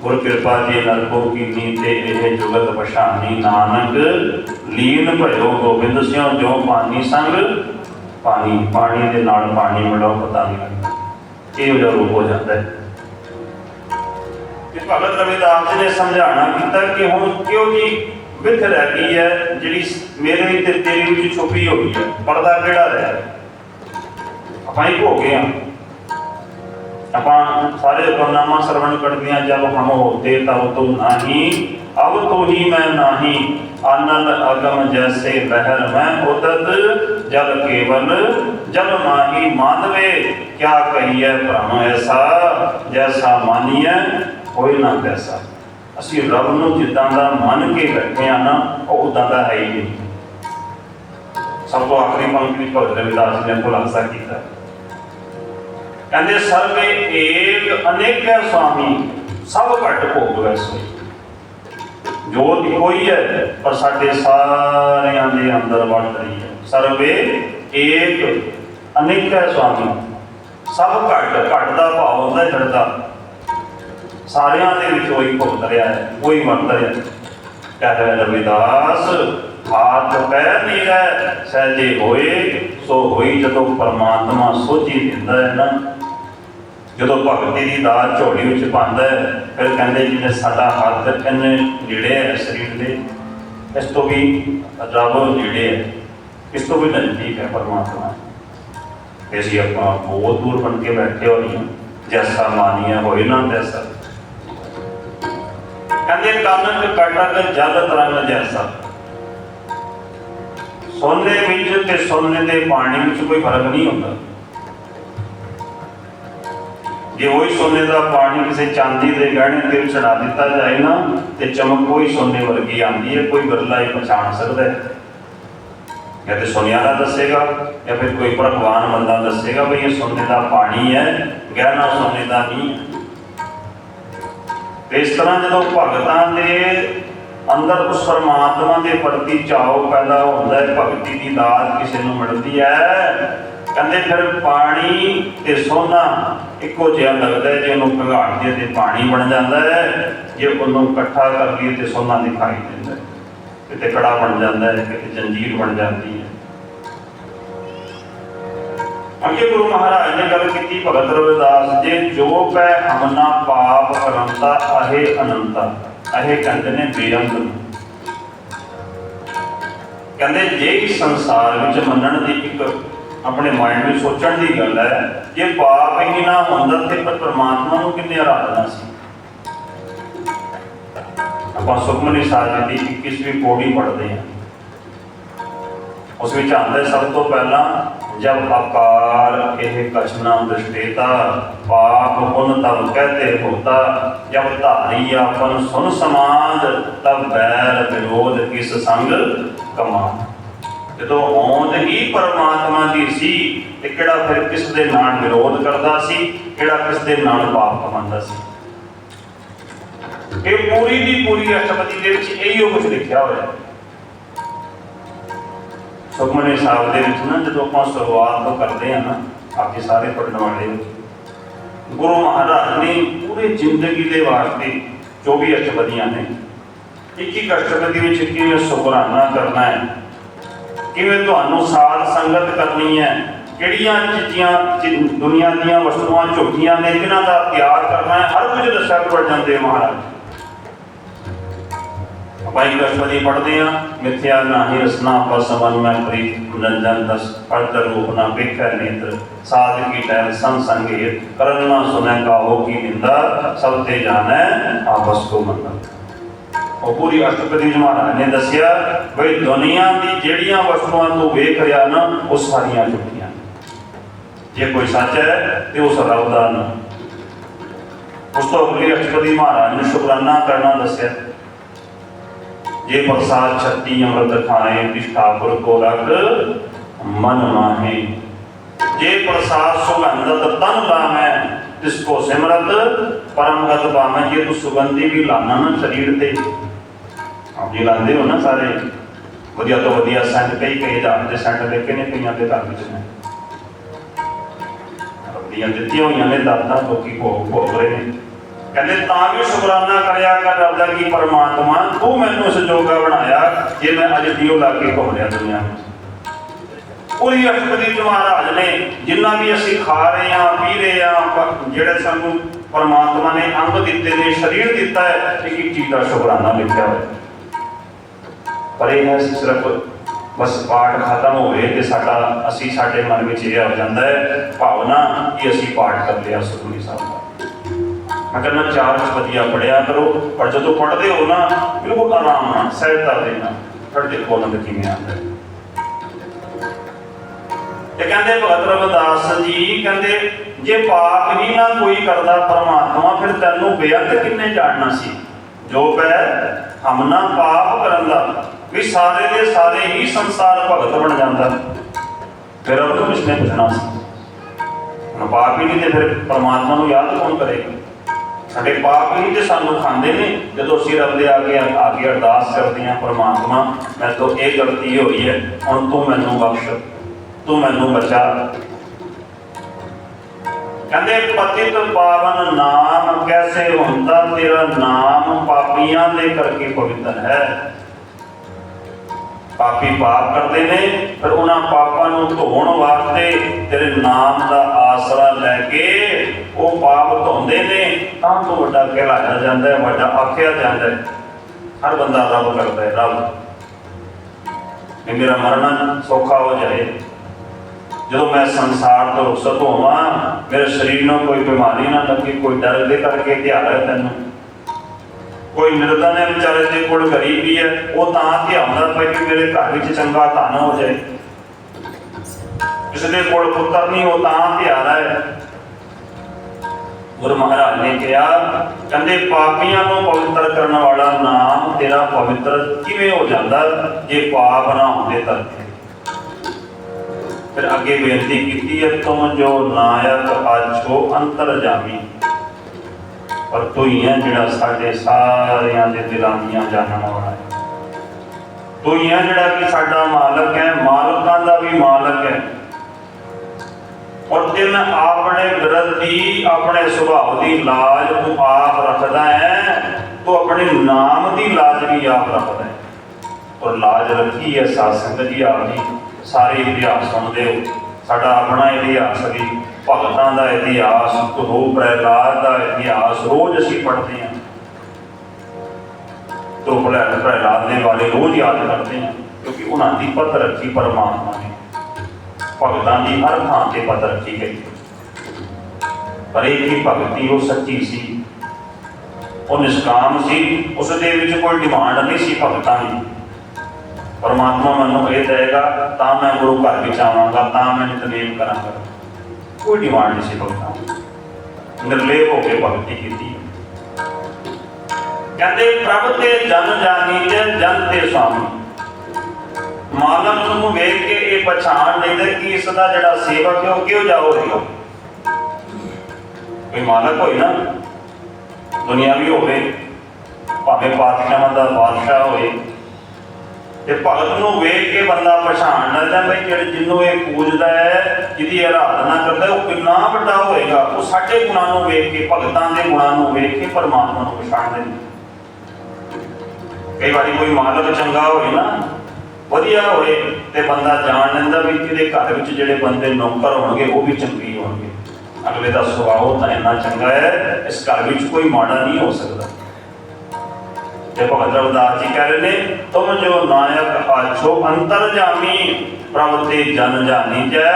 Speaker 1: ਗੁਰ ਕਿਰਪਾ ਜੀ ਨਰਕੋ ਕੀਨੀ ਤੇ ਇਹ ਜੁਗਤ ਪਛਾਨੀ ਨਾਨਕ, ਲੀਨ ਭਇਓ ਗੋਬਿੰਦ ਸਿਉ ਜੋ ਪਾਣੀ ਸੰਗ, ਪਾਣੀ ਪਾਣੀ ਦੇ ਨਾਲ ਪਾਣੀ ਮਿਲਾਓ ਪਤਾ ਨਹੀਂ ਇਹ ਉਹਦਾ ਰੂਪ ਹੋ ਜਾਂਦਾ ਹੈ। ਇਸ ਭਗਤ ਰਵਿਦਾਸ ਜੀ ਨੇ ਸਮਝਾਉਣਾ ਕੀਤਾ ਕਿ ਹੁਣ ਕਿਉਂ ਜੀ ਵਿਥ ਰਹਿ ਗਈ ਹੈ, ਜਿਹੜੀ ਮੇਰੇ ਤੇ ਤੇਰੀ ਵਿੱਚ ਛੁਪੀ ਹੋਈ ਹੈ, ਪਰਦਾ ਕਿਹੜਾ ਰਹਿ ਆਪਾਂ ਇੱਕ ਹੋ ਗਏ ਹਾਂ। ਆਪਾਂ ਸਾਰੇ ਗੁਰਨਾਮਾ ਸਰਵਣ ਕਰਦੇ ਹਾਂ ਜਦ ਹਮ ਹੋਤੇ ਤਬ ਤੋ ਨਹੀਂ ਅਬ ਤੋ ਹੀ ਮੈਂ ਨਹੀਂ। ਆਨੰਦ ਅਗਮ ਜੈਸੇ ਲਹਿਰ ਮੈਂ ਉਦਤ, ਜਲ ਕੇਵਲ ਜਬ ਮਾਹੀ ਮਾਨਵੇ ਕਿਆ ਕਹੀਏ ਭ੍ਰਮ ਐਸਾ, ਜੈਸਾ ਮਾਨੀਐ ਹੋਏ ਨਾ ਤੈਸਾ ਅਸੀਂ ਰੱਬ ਨੂੰ ਜਿੱਦਾਂ ਦਾ ਮੰਨ ਕੇ ਬੈਠੇ ਆ ਨਾ, ਉਹ ਉਦਾਂ ਦਾ ਹੈ ਹੀ ਨਹੀਂ। ਸਭ ਤੋਂ ਆਖਰੀ ਪੰਕਤੀ ਭਗਤ ਰਵਿਦਾਸ ਜੀ ਨੇ ਖੁਲਾਸਾ ਕੀਤਾ। ਕਹਿੰਦੇ, ਸਰਵੇ ਏਕ ਅਨੇਕ ਸੁਆਮੀ ਸਭ ਘਟ ਭੋਗ ਵੈਸੇ। ਜੋਤ ਕੋਈ ਹੈ, ਪਰ ਸਾਡੇ ਸਾਰਿਆਂ ਦੇ ਅੰਦਰ ਵੜ ਰਹੀ ਹੈ। ਸਰਵੇ ਏਕ ਅਨੇਕ ਸੁਆਮੀ। ਸਭ ਘਟ ਘਟ ਦਾ ਭਾਵ ਹੁੰਦਾ ਜੜਦਾ ਸਾਰਿਆਂ ਦੇ ਵਿੱਚ ਉਹੀ ਭੁਗਤ ਰਿਹਾ ਹੈ, ਉਹੀ ਵਰਤ ਰਿਹਾ ਕਹਿ ਕਹਿੰਦਾ ਰਵਿਦਾਸ ਹਾਥ ਪੈ ਨੀਰਾ, ਸਹਿਜੇ ਹੋਏ, ਸੋ ਹੋਈ ਜਦੋਂ ਪਰਮਾਤਮਾ ਸੋਚੀ ਦਿੰਦਾ ਹੈ ਨਾ। ਜਦੋਂ ਭਗਤੀ ਦੀ ਦਾਤ ਝੋਲੀ ਵਿੱਚ ਪਾਉਂਦਾ ਹੈ, ਫਿਰ ਕਹਿੰਦੇ ਜਿਹਨੇ ਸਾਡਾ ਹੱਥ ਇੰਨੇ ਨੇੜੇ ਹੈ ਸਰੀਰ ਦੇ, ਇਸ ਤੋਂ ਵੀ ਰੱਬ ਨੇੜੇ ਹੈ, ਇਸ ਤੋਂ ਵੀ ਨਜ਼ਦੀਕ ਹੈ ਪਰਮਾਤਮਾ। ਤੇ ਅਸੀਂ ਆਪਾਂ ਬਹੁਤ ਦੂਰ ਬਣ ਕੇ ਬੈਠੇ ਹੋਏ ਹਾਂ, ਜੈਸਾ ਮਾਨੀਆ ਹੋਏ ਨਾ ਤੈਸਾ। ਕਹਿੰਦੇ ਕਾਨਨ ਕਟਕ ਜਲ ਤਰੰਗ ਜੈਸਾ। ਸੋਨੇ ਵਿੱਚ ਤੇ ਸੋਨੇ ਦੇ ਪਾਣੀ ਵਿੱਚ ਕੋਈ ਫ਼ਰਕ ਨਹੀਂ ਹੁੰਦਾ। ਜੇ ਉਹੀ ਸੋਨੇ ਦਾ ਪਾਣੀ ਕਿਸੇ ਚਾਂਦੀ ਦੇ ਗਹਿਣੇ ਤੇ ਚੜਾ ਦਿੱਤਾ ਜਾਏ ਨਾ, ਤੇ ਚਮਕ ਕੋਈ ਸੋਨੇ ਵਰਗੀ ਆਉਂਦੀ ਹੈ, ਕੋਈ ਬਿਰਲਾ ਹੀ ਪਛਾਣ ਸਕਦਾ ਹੈ। ਜਾਂ ਤੇ ਸੁਨਿਆਰਾ ਦੱਸੇਗਾ, ਜਾਂ ਫਿਰ ਕੋਈ ਭਗਵਾਨ ਬੰਦਾ ਦੱਸੇਗਾ ਵੀ ਇਹ ਸੋਨੇ ਦਾ ਪਾਣੀ ਹੈ, ਗਹਿਣਾ ਸੋਨੇ ਦਾ ਨਹੀਂ ਤੇ ਇਸ ਤਰ੍ਹਾਂ ਜਦੋਂ ਭਗਤਾਂ ਦੇ ਅੰਦਰ ਉਸ ਪਰਮਾਤਮਾ ਦੇ ਪ੍ਰਤੀ ਚਾਅ ਪੈਦਾ ਹੁੰਦਾ ਹੈ, ਭਗਤੀ ਦੀ ਦਾਤ ਕਿਸੇ ਨੂੰ ਮਿਲਦੀ ਹੈ ਕਹਿੰਦੇ ਫਿਰ ਪਾਣੀ ਤੇ ਸੋਨਾ ਇੱਕੋ ਜਿਹਾ ਲੱਗਦਾ ਜੇ ਉਹਨੂੰ ਭਗਾੜ ਦਈਏ ਤੇ ਪਾਣੀ ਬਣ ਜਾਂਦਾ ਹੈ, ਜੇ ਉਹਨੂੰ ਇਕੱਠਾ ਕਰ ਲਈਏ ਤੇ ਸੋਨਾ ਦਿਖਾਈ ਦਿੰਦਾ ਹੈ। ਕਿਤੇ ਕੜਾ ਬਣ ਜਾਂਦਾ ਹੈ, ਕਿਤੇ ਜੰਜੀਰ ਬਣ ਜਾਂਦੀ ਹੈ। ਅੱਗੇ ਗੁਰੂ ਮਹਾਰਾਜ ਨੇ ਗੱਲ ਕੀਤੀ, ਭਗਤ ਰਵਿਦਾਸ ਜੀ, ਜੋ ਪੈ ਹਮਨਾ ਪਾਪ ਕਰੰਤਾ ਅਹੇ ਅਨੰਤਾ। ਅਹੇ ਕਹਿੰਦੇ ਨੇ ਬੇਅੰਤ। ਕਹਿੰਦੇ, ਜੇ ਸੰਸਾਰ ਵਿੱਚ ਮੰਨਣ ਦੀ ਇੱਕ ਆਪਣੇ ਮਾਈਂਡ ਵਿੱਚ ਸੋਚਣ ਦੀ ਗੱਲ ਹੈ ਜੇ ਪਾਪ ਹੀ ਨਾ ਹੁੰਦਾ ਤੇ ਪਰ ਪ੍ਰਮਾਤਮਾ ਨੂੰ ਕਿੰਨੇ ਆਰਾਧਨਾ ਸੀ? ਆਪਾਂ ਸੁਖਮਨੀ ਸਾਹਿਬ ਦੀ 21ਵੀਂ ਪੌੜੀ ਪੜ੍ਹਦੇ ਹਾਂ। ਉਸ ਵਿੱਚ ਆਉਂਦਾ ਸਭ ਤੋਂ ਪਹਿਲਾਂ ਜਬ ਆਕਾਰ ਇਹ ਕਛਨਾ ਦ੍ਰਿਸ਼ਟੇਤਾ, ਪਾਪ ਪੁਨ ਤਬ ਕਹਤੇ ਹੋਤਾ ਜਬ ਧਾਰੀ ਆਪਨ ਸੁਨ ਸਮਾਦ, ਤਬ ਬੈਰ ਵਿਰੋਧ ਕਿਸ ਸੰਗ ਕਮਾ ਜਦੋਂ ਹੋਂਦ ਹੀ ਪਰਮਾਤਮਾ ਦੀ ਸੀ, ਤੇ ਕਿਹੜਾ ਫਿਰ ਕਿਸ ਦੇ ਨਾਲ ਵਿਰੋਧ ਕਰਦਾ ਸੀ, ਕਿਹੜਾ ਕਿਸ ਦੇ ਨਾਲ ਪਾਪ ਕਮਾਉਂਦਾ ਸੀ? ਇਹ ਪੂਰੀ ਦੀ ਪੂਰੀ ਅਸ਼ਟਪਦੀ ਦੇ ਵਿੱਚ ਇਹੀ ਕੁਝ ਲਿਖਿਆ ਹੋਇਆ। ਹੈ ਸੁਖਮਨੀ ਸਾਹਿਬ ਦੇ ਵਿੱਚ ਨਾ, ਜਦੋਂ ਆਪਾਂ ਸ਼ੁਰੂਆਤ ਤੋਂ ਕਰਦੇ ਆ ਨਾ ਆਪੇ ਸਾਰੇ ਪੜਨ ਵਾਲੇ ਗੁਰੂ ਮਹਾਰਾਜ ਨੇ ਪੂਰੀ ਜ਼ਿੰਦਗੀ ਦੇ ਵਾਸਤੇ 24 ਅਸ਼ਟਪਦੀਆਂ ਨੇ, ਇੱਕ ਇੱਕ ਅਸ਼ਟਪਦੀ ਵਿੱਚ ਕਿਵੇਂ ਸ਼ੁਕਰਾਨਾ ਕਰਨਾ ਹੈ ਕਿਵੇਂ ਤੁਹਾਨੂੰ ਸਾਧ ਸੰਗਤ ਕਰਨੀ ਹੈ? ਕਿਹੜੀਆਂ ਚੀਜ਼ਾਂ ਚੀ- ਦੁਨੀਆ ਦੀਆਂ ਵਸਤੂਆਂ ਝੂਠੀਆਂ ਨੇ ਕਿਹਨਾਂ ਦਾ ਤਿਆਗ ਕਰਨਾ ਹੈ? ਹਰ ਕੁਝ ਦੱਸਿਆ ਪੜ ਜਾਂਦੇ ਮਹਾਰਾਜ। ਭਾਈ ਕਸ਼ਮਰੀ ਪੜਦੇ ਆ ਮਿਥਿਆ ਨਾਹੀ ਰਸਨਾ ਪਸਮਨ ਮੈਂ ਪ੍ਰੀਤ ਨੰਦਨ ਦਸ। ਪਰਤ ਰੂਪ ਨਾ ਵੇਖੈ ਨੇਤਰ। ਸਾਧ ਕੀ ਟਹਿਲ ਸੰਗ ਸੰਗੇ ਕਰਨ ਨਾ ਸੁਨੈ ਕਾਹੋ ਕੀ ਨਿੰਦਾ। ਸਭ ਤੇ ਜਾਣੈ ਆਪਸ ਕੋ ਮੰਦਾ ਉਹ ਪੂਰੀ ਅਸ਼ਟਪਦੀ ਜੀ ਨੇ ਦੱਸਿਆ ਬਈ ਦੁਨੀਆ ਦੀ ਜਿਹੜੀਆਂ ਵਸਤੂਆਂ ਤੂੰ ਵੇਖ ਰਿਹਾ ਨਾ, ਉਹ ਸਾਰੀਆਂ ਝੂਠੀਆਂ ਜੇ ਕੋਈ ਸੱਚ ਹੈ ਤੇ ਉਸ ਰੱਬ ਦਾ ਨਾ ਉਸ ਤੋਂ ਅਗਲੀ ਅਸ਼ਟਪਦੀ ਮਹਾਰਾਜ ਨੇ ਸ਼ੁਕਰਾਨਾ ਕਰਨਾ ਦੱਸਿਆ। ਜੇ ਪ੍ਰਸਾਦ, ਛੱਤੀ, ਅੰਮ੍ਰਿਤ ਖਾਏ ਵਿਸ਼ਾਪੁਰ ਕੋ ਰਖ ਮਨ ਮਾਹੇ। ਜੇ ਪ੍ਰਸਾਦ ਸੁਗੰਧਤ ਤਨ ਲਾਮੈ ਤਿਸ ਕੋ ਸਿਮਰਤ, ਪਰਮਗਤ ਗਤ ਜੇ ਤੂੰ ਸੁਗੰਧੀ ਵੀ ਲਾਣਾ ਨਾ ਸਰੀਰ ਤੇ। ਜੀ ਲਾਉਂਦੇ ਹੋ ਨਾ ਸਾਰੇ। ਵਧੀਆ ਤੋਂ ਵਧੀਆ ਸੈਂਟ ਕਈ ਕਈ ਹਜ਼ਾਰ ਦੇ ਸੈਂਟ ਲੈ ਕੇ ਕਈਆਂ ਦੇ ਘਰ ਵਿੱਚ ਨੇ। ਰੱਬੀਆਂ ਦਿੱਤੀਆਂ ਹੋਈਆਂ ਨੇ ਦਾਤਾਂ ਲੋਕੀ ਭੋਗ ਭੋਗ ਰਹੇ ਨੇ। ਕਹਿੰਦੇ, ਤਾਂ ਵੀ ਸ਼ੁਕਰਾਨਾ ਕਰਿਆ ਕਰ ਰੱਬ ਦਾ ਕੀ ਪਰਮਾਤਮਾ ਤੂੰ ਮੈਨੂੰ ਇਸ ਬਣਾਇਆ ਜੇ ਮੈਂ ਅੱਜ ਦਿਓ ਲਾ ਕੇ ਘੁੰਮ ਰਿਹਾ ਦੁਨੀਆ ਵਿੱਚ। ਪੂਰੀ ਅਸ਼ਟਪਦੀ ਮਹਾਰਾਜ ਨੇ, ਜਿੰਨਾ ਵੀ ਅਸੀਂ ਖਾ ਰਹੇ ਹਾਂ, ਪੀ ਰਹੇ ਹਾਂ ਜਿਹੜੇ ਸਾਨੂੰ ਪਰਮਾਤਮਾ ਨੇ ਅੰਗ ਦਿੱਤੇ ਨੇ, ਸਰੀਰ ਦਿੱਤਾ ਹੈ, ਇੱਕ ਇੱਕ ਚੀਜ਼ ਦਾ ਸ਼ੁਕਰਾਨਾ ਲਿਖਿਆ ਹੋਇਆ। ਪਰ ਇਹ ਹੈ ਸਿਰਫ ਬਸ ਪਾਠ ਖਤਮ ਹੋਵੇ ਤੇ ਸਾਡਾ ਅਸੀਂ ਸਾਡੇ ਮਨ ਵਿੱਚ ਇਹ ਆ ਜਾਂਦਾ ਹੈ, ਭਾਵਨਾ ਕਿ ਅਸੀਂ ਪਾਠ ਕਰ ਲਿਆ ਸੁਖਮਨੀ ਸਾਹਿਬ ਦਾ। ਮੈਂ ਕਹਿੰਦਾ ਚਾਰ ਵਧੀਆ ਪੜਿਆ ਕਰੋ, ਪਰ ਜਦੋਂ ਪੜ੍ਹਦੇ ਹੋ ਨਾ, ਬਿਲਕੁਲ ਆਰਾਮ ਨਾਲ ਸਹਿਜਤਾ ਦੇ ਨਾਲ, ਫਿਰ ਦੇਖੋ ਉਹਨਾਂ ਦੇ ਕਿਵੇਂ ਆਉਂਦਾ ਤੇ ਕਹਿੰਦੇ ਭਗਤ ਰਵਿਦਾਸ ਜੀ ਕਹਿੰਦੇ, ਜੇ ਪਾਪ ਵੀ ਨਾ ਕੋਈ ਕਰਦਾ ਪਰਮਾਤਮਾ, ਫਿਰ ਤੈਨੂੰ ਬੇਅੰਤ ਕਿੰਨੇ ਜਾਣਨਾ ਸੀ? ਜੋ ਪੈ ਹਮਨਾ ਪਾਪ ਕਰਨ ਦਾ। ਵੀ ਸਾਰੇ ਦੇ ਸਾਰੇ ਹੀ ਸੰਸਾਰ ਭਗਤ ਬਣ ਜਾਂਦਾ। ਫਿਰ ਉਹ ਨੂੰ ਕਿਸਨੇ ਪੁੱਛਣਾ ਸੀ? ਪਾਪ ਹੀ ਨਹੀਂ ਤੇ ਫਿਰ ਪਰਮਾਤਮਾ ਨੂੰ ਯਾਦ ਕੌਣ ਕਰੇਗਾ? ਸਾਡੇ ਪਾਪ ਹੀ ਤੇ ਸਾਨੂੰ ਖਾਂਦੇ ਨੇ। ਜਦੋਂ ਅਸੀਂ ਰੱਬ ਦੇ ਅੱਗੇ ਆ ਅਰਦਾਸ ਕਰਦੇ ਹਾਂ, ਪਰਮਾਤਮਾ ਮੈਂ ਤੋਂ ਇਹ ਗਲਤੀ ਹੋਈ ਹੈ। ਹੁਣ ਤੂੰ ਮੈਨੂੰ ਬਖਸ਼, ਤੂੰ ਮੈਨੂੰ ਬਚਾ। ਕਹਿੰਦੇ, ਪਤਿਤ ਪਾਵਨ ਨਾਮ, ਕੈਸੇ ਹੁੰਦਾ ਤੇਰਾ ਨਾਮ ਪਾਪੀਆਂ ਦੇ ਕਰਕੇ ਪਵਿੱਤਰ ਹੈ? ਪਾਪੀ ਪਾਪ ਕਰਦੇ ਨੇ ਪਰ ਉਹਨਾਂ ਪਾਪਾਂ ਨੂੰ ਧੋਣ ਵਾਸਤੇ ਤੇਰੇ ਨਾਮ ਦਾ ਆਸਰਾ ਲੈ ਕੇ ਉਹ ਪਾਪ ਧੋਂਦੇ ਨੇ, ਤਾਂ ਤੋਂ ਵੱਡਾ ਕਹਿਲਾਇਆ ਜਾਂਦਾ ਹੈ, ਵੱਡਾ ਆਖਿਆ ਜਾਂਦਾ ਹੈ। ਹਰ ਬੰਦਾ ਰੱਬ ਕਰਦਾ ਹੈ, ਰੱਬ। ਕਿ ਮੇਰਾ ਮਰਨਾ ਸੌਖਾ ਹੋ ਜਾਏ। ਜਦੋਂ ਮੈਂ ਸੰਸਾਰ ਤੋਂ ਰੁਖਸਤ ਹੋਵਾਂ, ਮੇਰੇ ਸਰੀਰ ਨੂੰ ਕੋਈ ਬਿਮਾਰੀ ਨਾ ਲੱਗੇ, ਕੋਈ ਡਰ ਦੇ ਕਰਕੇ ਧਿਆਨ ਹੈ ਤੈਨੂੰ। ਕੋਈ ਨਿਰਧਨ ਨੇ ਵਿਚਾਰੇ ਦੇ ਕੋਲ ਗਰੀਬੀ ਹੈ, ਉਹ ਤਾਂ ਧਿਆਉਂਦਾ ਪਈ ਕਿ ਮੇਰੇ ਘਰ ਵਿੱਚ ਚੰਗਾ ਧਨ ਹੋ ਜਾਏ। ਕਿਸੇ ਦੇ ਕੋਲ ਪੁੱਤਰ ਨਹੀਂ, ਉਹ ਤਾਂ ਧਿਆਦਾ ਹੈ। ਗੁਰੂ ਮਹਾਰਾਜ ਨੇ ਕਿਹਾ, ਕਹਿੰਦੇ, ਪਾਪੀਆਂ ਨੂੰ ਪਵਿੱਤਰ ਕਰਨ ਵਾਲਾ ਨਾਮ ਤੇਰਾ ਪਵਿੱਤਰ ਕਿਵੇਂ ਹੋ ਜਾਂਦਾ ਜੇ ਪਾਪ ਨਾ ਹੁੰਦੇ ਤਾਂ? ਫਿਰ ਅੱਗੇ ਬੇਨਤੀ ਕੀਤੀ ਹੈ ਤੁਮ ਜੋ ਨਾਇਕ ਆਛੋ ਅੰਤਰ ਜਾਮੀ ਔਰ ਤੂੰ ਹੈ ਜਿਹੜਾ ਸਾਡੇ ਸਾਰਿਆਂ ਦੇ ਦਿਲਾਂ ਦੀਆਂ ਜਾਣਨ ਵਾਲਾ ਹੈ ਤੂੰ ਹੈ ਜਿਹੜਾ ਕਿ ਸਾਡਾ ਮਾਲਕ ਹੈ, ਮਾਲਕਾਂ ਦਾ ਵੀ ਮਾਲਕ ਹੈ। ਔਰ ਤਿੰਨ ਆਪਣੇ ਵਿਰਧ ਦੀ, ਆਪਣੇ ਸੁਭਾਅ ਦੀ ਲਾਜ ਤੂੰ ਆਪ ਰੱਖਦਾ ਹੈ, ਤੂੰ ਆਪਣੇ ਨਾਮ ਦੀ ਲਾਜ ਵੀ ਆਪ ਰੱਖਦਾ ਹੈ। ਔਰ ਲਾਜ ਰੱਖੀ ਹੈ ਸਾਧ ਸੰਗਤ ਜੀ ਆਪ ਜੀ ਸਾਰੇ ਇਤਿਹਾਸ ਸੁਣਦੇ ਹੋ। ਸਾਡਾ ਆਪਣਾ ਇਤਿਹਾਸ ਵੀ ਭਗਤਾਂ ਦਾ ਇਤਿਹਾਸ, ਧਰੋ ਪ੍ਰਹਿਲਾਦ ਦਾ ਇਤਿਹਾਸ, ਰੋਜ਼ ਅਸੀਂ ਪੜ੍ਹਦੇ ਹਾਂ। ਧਰੋ ਪ੍ਰਹਿ- ਪ੍ਰਹਿਲਾਦ ਦੇ ਬਾਰੇ ਰੋਜ਼ ਯਾਦ ਕਰਦੇ ਹਾਂ, ਕਿਉਂਕਿ ਉਹਨਾਂ ਦੀ ਪਤ ਰੱਖੀ ਪਰਮਾਤਮਾ ਨੇ। ਭਗਤਾਂ ਦੀ ਹਰ ਥਾਂ ਤੇ ਪਤ ਰੱਖੀ ਗਈ। ਪਰ ਇਹ ਕੀ ਭਗਤੀ ਉਹ ਸੱਚੀ ਸੀ। ਉਹ ਨਿਸ਼ਕਾਮ ਸੀ, ਉਸ ਦੇ ਵਿੱਚ ਕੋਈ ਡਿਮਾਂਡ ਨਹੀਂ ਸੀ ਭਗਤਾਂ ਦੀ। ਪਰਮਾਤਮਾ ਮੈਨੂੰ ਇਹ ਦੇਗਾ ਤਾਂ ਮੈਂ ਗੁਰੂ ਘਰ ਵਿੱਚ ਆਵਾਂਗਾ, ਤਾਂ ਮੈਂ ਨਿਤਨੇਮ ਕਰਾਂਗਾ। ਕੋਈ ਡਿਮਾਂਡ ਨਹੀਂ ਸੀ ਭਗਤਾਂ ਨਿਰਲੇਪ ਹੋ ਕੇ ਭਗਤੀ ਕੀਤੀ। ਕਹਿੰਦੇ, ਪ੍ਰਭ ਤੇ ਜਨ ਜਾਨੀ ਤੇ ਜਨ ਤੇ ਸੁਆਮੀ ਮਾਲਕ ਨੂੰ ਵੇਖ ਕੇ ਇਹ ਪਛਾਣ ਲੈਂਦੇ ਕਿ ਇਸ ਦਾ ਜਿਹੜਾ ਸੇਵਕ ਹੈ, ਉਹ ਕਿਉਂ ਜਾਓ ਹੋਵੇਗਾ ਕੋਈ ਮਾਲਕ ਹੋਈ ਨਾ, ਦੁਨਿਆਵੀ ਹੋਵੇ, ਭਾਵੇਂ ਬਾਦਸ਼ਾਹਾਂ ਦਾ ਬਾਦਸ਼ਾਹ ਹੋਏ ਤੇ ਭਗਤ ਨੂੰ ਵੇਖ ਕੇ ਬੰਦਾ ਪਛਾਣ ਲੈਂਦਾ ਬਈ ਜਿਹੜੇ ਜਿਹਨੂੰ ਇਹ ਪੂਜਦਾ ਹੈ, ਜਿਹਦੀ ਆਰਾਧਨਾ ਕਰਦਾ, ਉਹ ਕਿੰਨਾ ਵੱਡਾ ਹੋਏਗਾ? ਉਹ ਸਾਡੇ ਗੁਣਾਂ ਨੂੰ ਵੇਖ ਕੇ, ਭਗਤਾਂ ਦੇ ਗੁਣਾਂ ਨੂੰ ਵੇਖ ਕੇ ਪਰਮਾਤਮਾ ਨੂੰ ਪਛਾਣਦੇ ਨੇ ਕਈ ਵਾਰੀ ਕੋਈ ਮਾਲਕ ਚੰਗਾ ਹੋਵੇ ਨਾ, ਵਧੀਆ ਹੋਏ ਤੇ ਬੰਦਾ ਜਾਣ ਲੈਂਦਾ ਵੀ ਕਿਹਦੇ ਘਰ ਵਿੱਚ ਜਿਹੜੇ ਬੰਦੇ ਨੌਕਰ ਹੋਣਗੇ, ਉਹ ਵੀ ਚੰਗੇ ਹੋਣਗੇ। ਅਗਲੇ ਦਾ ਸੁਭਾਅ ਤਾਂ ਇੰਨਾ ਚੰਗਾ ਹੈ, ਇਸ ਘਰ ਵਿੱਚ ਕੋਈ ਮਾੜਾ ਨਹੀਂ ਹੋ ਸਕਦਾ। ਤੇ ਭਗਤ ਰਵਿਦਾਸ ਜੀ ਕਹਿ ਰਹੇ ਨੇ, ਤੁਮ ਜੋ ਨਾਇਕ ਆਛੋ ਅੰਤਰ ਪ੍ਰਭ ਤੇ ਜਨ ਜਾਣੀ ਜੈ।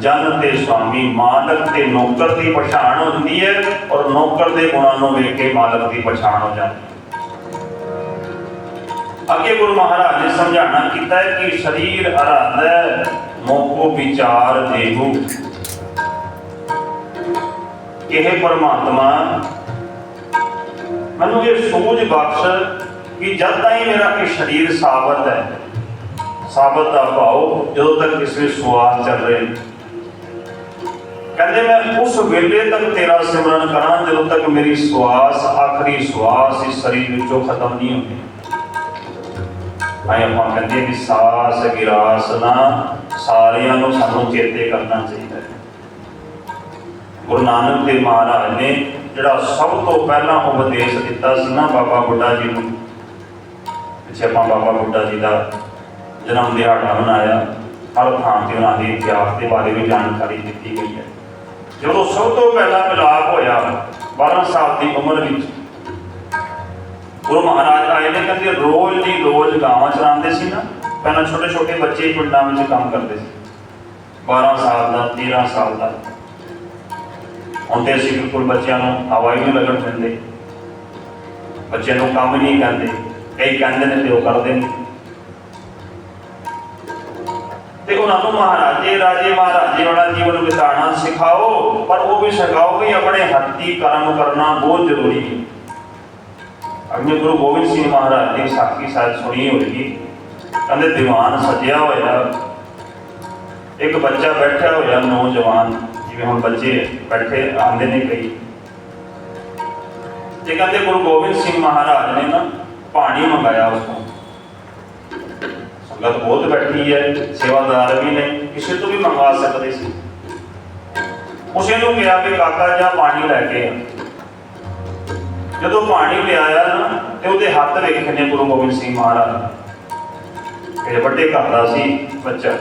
Speaker 1: ਜਨ ਤੇ ਸੁਆਮੀ ਮਾਲਕ ਤੇ ਨੌਕਰ ਦੀ ਪਛਾਣ ਹੁੰਦੀ ਹੈ ਔਰ ਨੌਕਰ ਦੇ ਗੁਣਾਂ ਨੂੰ ਵੇਖ ਕੇ ਮਾਲਕ ਦੀ ਪਛਾਣ ਹੋ ਜਾਂਦੀ ਅੱਗੇ ਗੁਰੂ ਮਹਾਰਾਜ ਨੇ ਸਮਝਾਣਾ ਕੀਤਾ ਹੈ ਕਿ ਸਰੀਰ ਅਰਾਧੈ, ਮੋਕੋ ਵਿਚਾਰ ਦੇਹੂ ਇਹ ਪਰਮਾਤਮਾ ਮੈਨੂੰ ਇਹ ਸੋਝ ਬਖਸ਼ ਕਿ ਜਦ ਤਾਈਂ ਮੇਰਾ ਇਹ ਸਰੀਰ ਸਾਬਤ ਹੈ, ਸਾਬਤ ਦਾ ਭਾਵ ਜਦੋਂ ਤੱਕ ਇਸ ਵਿੱਚ ਸਵਾਸ ਚੱਲ ਰਹੇ ਕਹਿੰਦੇ ਮੈਂ ਉਸ ਵੇਲੇ ਤੱਕ ਤੇਰਾ ਸਿਮਰਨ ਕਰਾਂ ਜਦੋਂ ਤੱਕ ਮੇਰੀ ਸਵਾਸ ਆਖਰੀ ਸਵਾਸ ਇਸ ਸਰੀਰ ਵਿੱਚੋਂ ਖਤਮ ਨਹੀਂ ਹੁੰਦੀ। ਆਏ ਆਪਾਂ ਕਹਿੰਦੇ ਕਿ ਸਾਸ ਗਿਰਾਸ ਨਾ, ਸਾਰਿਆਂ ਨੂੰ ਸਾਨੂੰ ਚੇਤੇ ਕਰਨਾ ਚਾਹੀਦਾ ਹੈ। ਗੁਰੂ ਨਾਨਕ ਦੇਵ ਮਹਾਰਾਜ ਨੇ ਜਿਹੜਾ ਸਭ ਤੋਂ ਪਹਿਲਾਂ ਉਪਦੇਸ਼ ਦਿੱਤਾ ਸੀ ਨਾ ਬਾਬਾ ਬੁੱਢਾ ਜੀ ਨੂੰ। ਪਿੱਛੇ ਆਪਾਂ ਬਾਬਾ ਬੁੱਢਾ ਜੀ ਦਾ ਜਨਮ ਦਿਹਾੜਾ ਮਨਾਇਆ। ਹਰ ਥਾਂ ਤੇ ਉਹਨਾਂ ਦੇ ਇਤਿਹਾਸ ਦੇ ਬਾਰੇ ਵੀ ਜਾਣਕਾਰੀ ਦਿੱਤੀ ਗਈ ਹੈ। ਜਦੋਂ ਸਭ ਤੋਂ ਪਹਿਲਾ ਮਿਲਾਪ ਹੋਇਆ 12 ਸਾਲ ਦੀ ਉਮਰ ਵਿੱਚ, ਗੁਰੂ ਮਹਾਰਾਜ ਆਏ ਨੇ, ਕਹਿੰਦੇ ਰੋਜ਼ ਦੀ ਰੋਜ਼ ਗਾਵਾਂ ਚਰਾਉਂਦੇ ਸੀ ਨਾ। ਪਹਿਲਾਂ ਛੋਟੇ ਛੋਟੇ ਬੱਚੇ ਪਿੰਡਾਂ ਵਿੱਚ ਕੰਮ ਕਰਦੇ ਸੀ। 12 ਸਾਲ ਦਾ 13 ਸਾਲ ਦਾ। ਹੁਣ ਤੇ ਅਸੀਂ ਬਿਲਕੁਲ ਬੱਚਿਆਂ ਨੂੰ ਹਵਾਈ ਨਹੀਂ ਲੱਗਣ ਦਿੰਦੇ। ਬੱਚਿਆਂ ਨੂੰ ਕੰਮ ਨਹੀਂ ਕਹਿੰਦੇ। ਕਈ ਕਹਿੰਦੇ ਨੇ ਤੇ ਉਹ ਕਰਦੇ ਨੇ। ਤੇ ਉਹਨਾਂ ਨੂੰ ਮਹਾਰਾਜੇ, ਰਾਜੇ, ਮਹਾਰਾਜੇ ਵਾਲਾ ਜੀਵਨ ਬਿਤਾਉਣਾ ਸਿਖਾਓ, ਪਰ ਉਹ ਵੀ ਸਿਖਾਓ ਵੀ ਆਪਣੇ ਹੱਥੀ ਕਰਮ ਕਰਨਾ ਬਹੁਤ ਜ਼ਰੂਰੀ ਹੈ। ਅਗਨੇ ਗੁਰੂ ਗੋਬਿੰਦ ਸਿੰਘ ਮਹਾਰਾਜ ਦੀ ਸਾਖੀ ਸਾਲ ਸੁਣੀ ਹੋਈ ਕਹਿੰਦੇ, ਦੀਵਾਨ ਸਜਿਆ ਹੋਇਆ। ਇੱਕ ਬੱਚਾ ਬੈਠਾ ਹੋਇਆ, ਨੌਜਵਾਨ। ਜਿਵੇਂ ਹੁਣ ਬੱਚੇ ਬੈਠੇ ਆਉਂਦੇ ਨੇ ਕਈ। ਤੇ ਕਹਿੰਦੇ ਗੁਰੂ ਗੋਬਿੰਦ ਸਿੰਘ ਮਹਾਰਾਜ ਨੇ ਨਾ ਪਾਣੀ ਮੰਗਾਇਆ ਉਸ ਤੋਂ ਸੰਗਤ ਬਹੁਤ ਬੈਠੀ ਹੈ, ਸੇਵਾਦਾਰ ਵੀ ਨੇ, ਕਿਸੇ ਤੋਂ ਵੀ ਮੰਗਵਾ ਸਕਦੇ ਸੀ। ਉਸੇ ਨੂੰ ਕਿਹਾ ਕਿ ਕਾਕਾ ਜਾ ਪਾਣੀ ਲੈ ਕੇ ਆ। ਜਦੋਂ ਪਾਣੀ ਲਿਆਇਆ ਨਾ, ਤੇ ਉਹਦੇ ਹੱਥ ਵੇਖੇ ਨੇ ਗੁਰੂ ਗੋਬਿੰਦ ਸਿੰਘ ਮਹਾਰਾਜ। ਇਹ ਵੱਡੇ ਘਰ ਦਾ ਸੀ ਬੱਚਾ।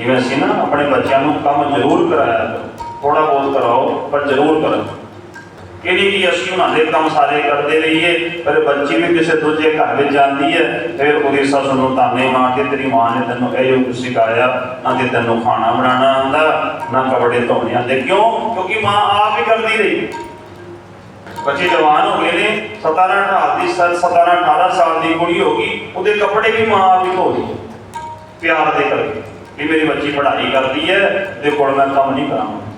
Speaker 1: ਜਿਵੇਂ ਅਸੀਂ ਨਾ ਆਪਣੇ ਬੱਚਿਆਂ ਨੂੰ ਕੰਮ ਜ਼ਰੂਰ ਕਰਾਇਆ ਥੋੜਾ ਬਹੁਤ ਕਰਾਓ, ਪਰ ਜ਼ਰੂਰ ਕਰੋ। ਇਹ ਨਹੀਂ ਅਸੀਂ ਉਹਨਾਂ ਦੇ ਕੰਮ ਸਾਰੇ ਕਰਦੇ ਰਹੀਏ ਪਰ ਬੱਚੀ ਵੀ ਕਿਸੇ ਦੂਜੇ ਘਰ ਵਿੱਚ ਜਾਂਦੀ ਹੈ, ਫਿਰ ਉਹਦੀ ਸੱਸ ਨੂੰ ਤਾਨੇ ਮਾਰ ਕੇ ਤੇਰੀ ਮਾਂ ਨੇ ਤੈਨੂੰ ਇਹ ਕੁਝ ਸਿਖਾਇਆ, ਨਾ ਤੇ ਤੈਨੂੰ ਖਾਣਾ ਬਣਾਉਣਾ ਆਉਂਦਾ ਨਾ ਕੱਪੜੇ ਧੋਣੇ ਆਉਂਦੇ ਕਿਉਂ? ਕਿਉਂਕਿ ਮਾਂ ਆਪ ਹੀ ਕਰਦੀ ਰਹੀ। ਬੱਚੇ ਜਵਾਨ ਹੋ ਗਏ ਨੇ 17 18 ਦੀ 17 18 ਸਾਲ ਦੀ ਕੁੜੀ ਹੋ ਗਈ, ਉਹਦੇ ਕੱਪੜੇ ਵੀ ਮਾਂ ਆਪ ਹੀ ਧੋਦੀ ਪਿਆਰ ਦੇ ਕਰਕੇ। ਵੀ ਮੇਰੀ ਬੱਚੀ ਪੜ੍ਹਾਈ ਕਰਦੀ ਹੈ ਤੇ ਕੋਲ ਮੈਂ ਕੰਮ ਨਹੀਂ ਕਰਾਂਗਾ।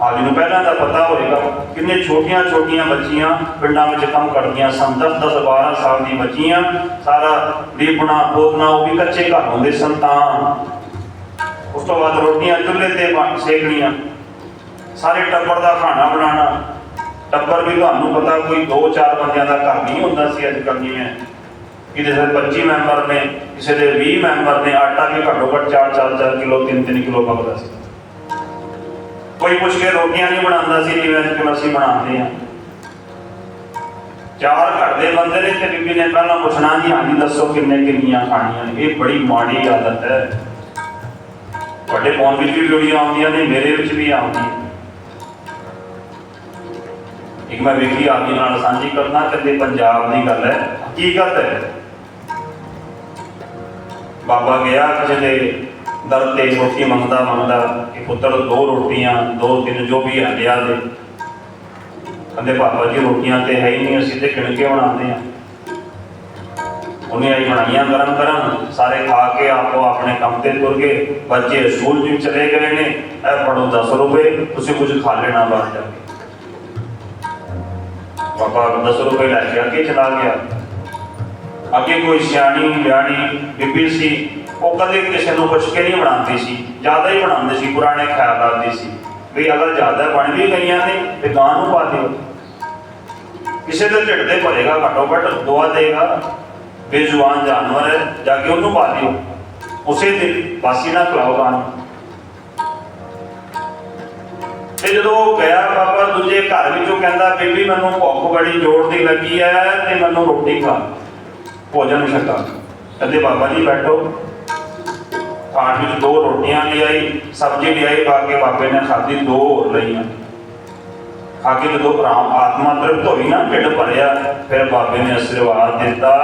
Speaker 1: ਆਜ ਨੂੰ ਪਹਿਲਾਂ ਤਾਂ ਪਤਾ ਹੋਏਗਾ ਕਿੰਨੇ ਛੋਟੀਆਂ ਛੋਟੀਆਂ ਬੱਚੀਆਂ ਪਿੰਡਾਂ ਵਿੱਚ ਕੰਮ ਕਰਦੀਆਂ ਸਨ। 10 10 12 ਸਾਲ ਦੀ ਬੱਚੀਆਂ, ਸਾਰਾ ਲੀਪਣਾ ਪੋਤਣਾ ਉਹ ਵੀ ਕੱਚੇ ਘਰ ਹੁੰਦੇ ਸਨ ਤਾਂ। ਉਸ ਤੋਂ ਬਾਅਦ ਰੋਟੀਆਂ, ਚੁੱਲ੍ਹੇ ਤੇ ਸੇਕਣੀਆਂ। ਸਾਰੇ ਟੱਬਰ ਦਾ ਖਾਣਾ ਬਣਾਉਣਾ। ਟੱਬਰ ਵੀ ਤੁਹਾਨੂੰ ਪਤਾ ਕੋਈ 2-4 ਬੰਦਿਆਂ ਦਾ ਘਰ ਨਹੀਂ ਹੁੰਦਾ ਸੀ ਅੱਜ ਕੱਲ੍ਹ ਜਿਵੇਂ ਕਿਸੇ ਦੇ 25 ਮੈਂਬਰ ਨੇ, ਕਿਸੇ ਦੇ 20 ਮੈਂਬਰ ਨੇ ਆਟਾ ਵੀ ਘੱਟੋ ਘੱਟ 4-4 ਕਿਲੋ 3-3 ਕਿਲੋ ਪਕਦਾ ਸੀ। ਕੋਈ ਪੁੱਛ ਰੋਟੀਆਂ ਨਹੀਂ ਬਣਾਉਂਦਾ ਸੀ, ਜਿਵੇਂ ਅੱਜ ਅਸੀਂ ਬਣਾਉਂਦੇ ਹਾਂ। ਚਾਰ ਘਰ ਦੇ ਬੰਦੇ ਨੇ ਤੇ ਬੀਬੀ ਨੇ ਪਹਿਲਾਂ ਪੁੱਛਣਾ ਜੀ, ਹਾਂਜੀ, ਦੱਸੋ ਕਿੰਨੇ ਕਿੰਨੀਆਂ ਖਾਣੀਆਂ ਨੇ। ਇਹ ਬੜੀ ਮਾੜੀ ਆਦਤ ਹੈ। ਤੁਹਾਡੇ ਫੋਨ ਵਿੱਚ ਵੀ ਵੀਡੀਓ ਆਉਂਦੀਆਂ ਨੇ, ਮੇਰੇ ਵਿੱਚ ਵੀ ਆਉਂਦੀਆਂ ਇੱਕ ਮੈਂ ਵੇਖੀ ਆਪ ਨਾਲ ਸਾਂਝੀ ਕਰਨਾ ਕਿ ਪੰਜਾਬ ਦੀ ਗੱਲ ਹੈ, ਹਕੀਕਤ ਹੈ। ਬਾਬਾ ਗਿਆ ਕਿਸੇ ਦੇ ਦਰ ਤੇ ਰੋਟੀ ਮੰਗਦਾ ਮੰਗਦਾ ਕਿ ਪੁੱਤਰ ਦੋ ਰੋਟੀਆਂ, ਦੋ ਤਿੰਨ ਜੋ ਵੀ ਆ ਗਿਆ ਦੇ ਕਹਿੰਦੇ ਬਾਬਾ ਜੀ, ਰੋਟੀਆਂ ਤੇ ਹੈ ਹੀ ਨਹੀਂ, ਅਸੀਂ ਤੇ ਕਿਣ ਕੇ ਬਣਾਉਂਦੇ ਆ। ਉਹਨੇ ਆਈ ਬਣਾਈਆਂ ਗਰਮ ਗਰਮ, ਸਾਰੇ ਖਾ ਕੇ ਆਪੋ ਆਪਣੇ ਕੰਮ ਤੇ ਤੁਰ ਗਏ। ਬੱਚੇ ਸਕੂਲ ਵੀ ਚਲੇ ਗਏ ਨੇ। ਇਹ ਪੜੋ 10 ਰੁਪਏ, ਤੁਸੀਂ ਕੁਝ ਖਾ ਲੈਣਾ ਬਾਹਰ ਜਾ ਕੇ। ਬਾਬਾ 10 ਰੁਪਏ ਲੈ ਕੇ ਅੱਗੇ ਚਲਾ ਗਿਆ। ਅੱਗੇ ਕੋਈ ਸਿਆਣੀ ਬਿਆਣੀ ਬੀਬੀ ਸੀ, ਉਹ ਕਦੇ ਕਿਸੇ ਨੂੰ ਪੁੱਛ ਕੇ ਨਹੀਂ ਬਣਾਉਂਦੀ ਸੀ। ਜ਼ਿਆਦਾ ਹੀ ਬਣਾਉਂਦੇ ਸੀ, ਪੁਰਾਣੇ ਖਿਆਲ ਰੱਖਦੀ ਸੀ। ਵੀ ਅਗਰ ਜ਼ਿਆਦਾ ਬਣ ਵੀ ਗਈਆਂ ਨੇ, ਤੇ ਗਾਂ ਨੂੰ ਪਾ ਦਿਓ। ਕਿਸੇ ਦੇ ਢਿੱਡ ਦੇ ਭਰੇਗਾ ਘੱਟੋ ਘੱਟ ਦੁਆ ਦੇਗਾ। ਬੇਜ਼ੁਬਾਨ ਜਾਨਵਰ ਹੈ, ਜਾ ਕੇ ਉਹਨੂੰ ਪਾ ਦਿਓ। ਉਸੇ ਦਿਨ ਬਾਸੀ ਨਾ ਖਿਲਾਓ ਗਾਂ ਤੇ ਜਦੋਂ ਗਿਆ, ਬਾਬਾ ਦੂਜੇ ਘਰ ਵਿੱਚ ਕਹਿੰਦਾ, ਬੀਬੀ, ਮੈਨੂੰ ਭੁੱਖ ਬੜੀ ਜ਼ੋਰ ਦੀ ਲੱਗੀ ਹੈ ਤੇ ਮੈਨੂੰ ਰੋਟੀ ਖਾ। ਭੋਜਨ ਛਕਾ ਕਹਿੰਦੇ, ਬਾਬਾ ਜੀ, ਬੈਠੋ ਖਾਣ ਵਿੱਚ ਦੋ ਰੋਟੀਆਂ ਲਿਆਈ ਸਬਜ਼ੀ ਲਿਆਈ ਪਾ ਕੇ ਬਾਬੇ ਨੇ ਖਾਧੀ, ਦੋ ਹੋਰ ਲਈਆਂ। ਖਾ ਕੇ ਜਦੋਂ ਆਰਾਮ, ਆਤਮਾ ਤ੍ਰਿਪਤ ਹੋਈ ਨਾ, ਢਿੱਡ ਭਰਿਆ, ਫਿਰ ਬਾਬੇ ਨੇ ਆਸ਼ੀਰਵਾਦ ਦਿੱਤਾ।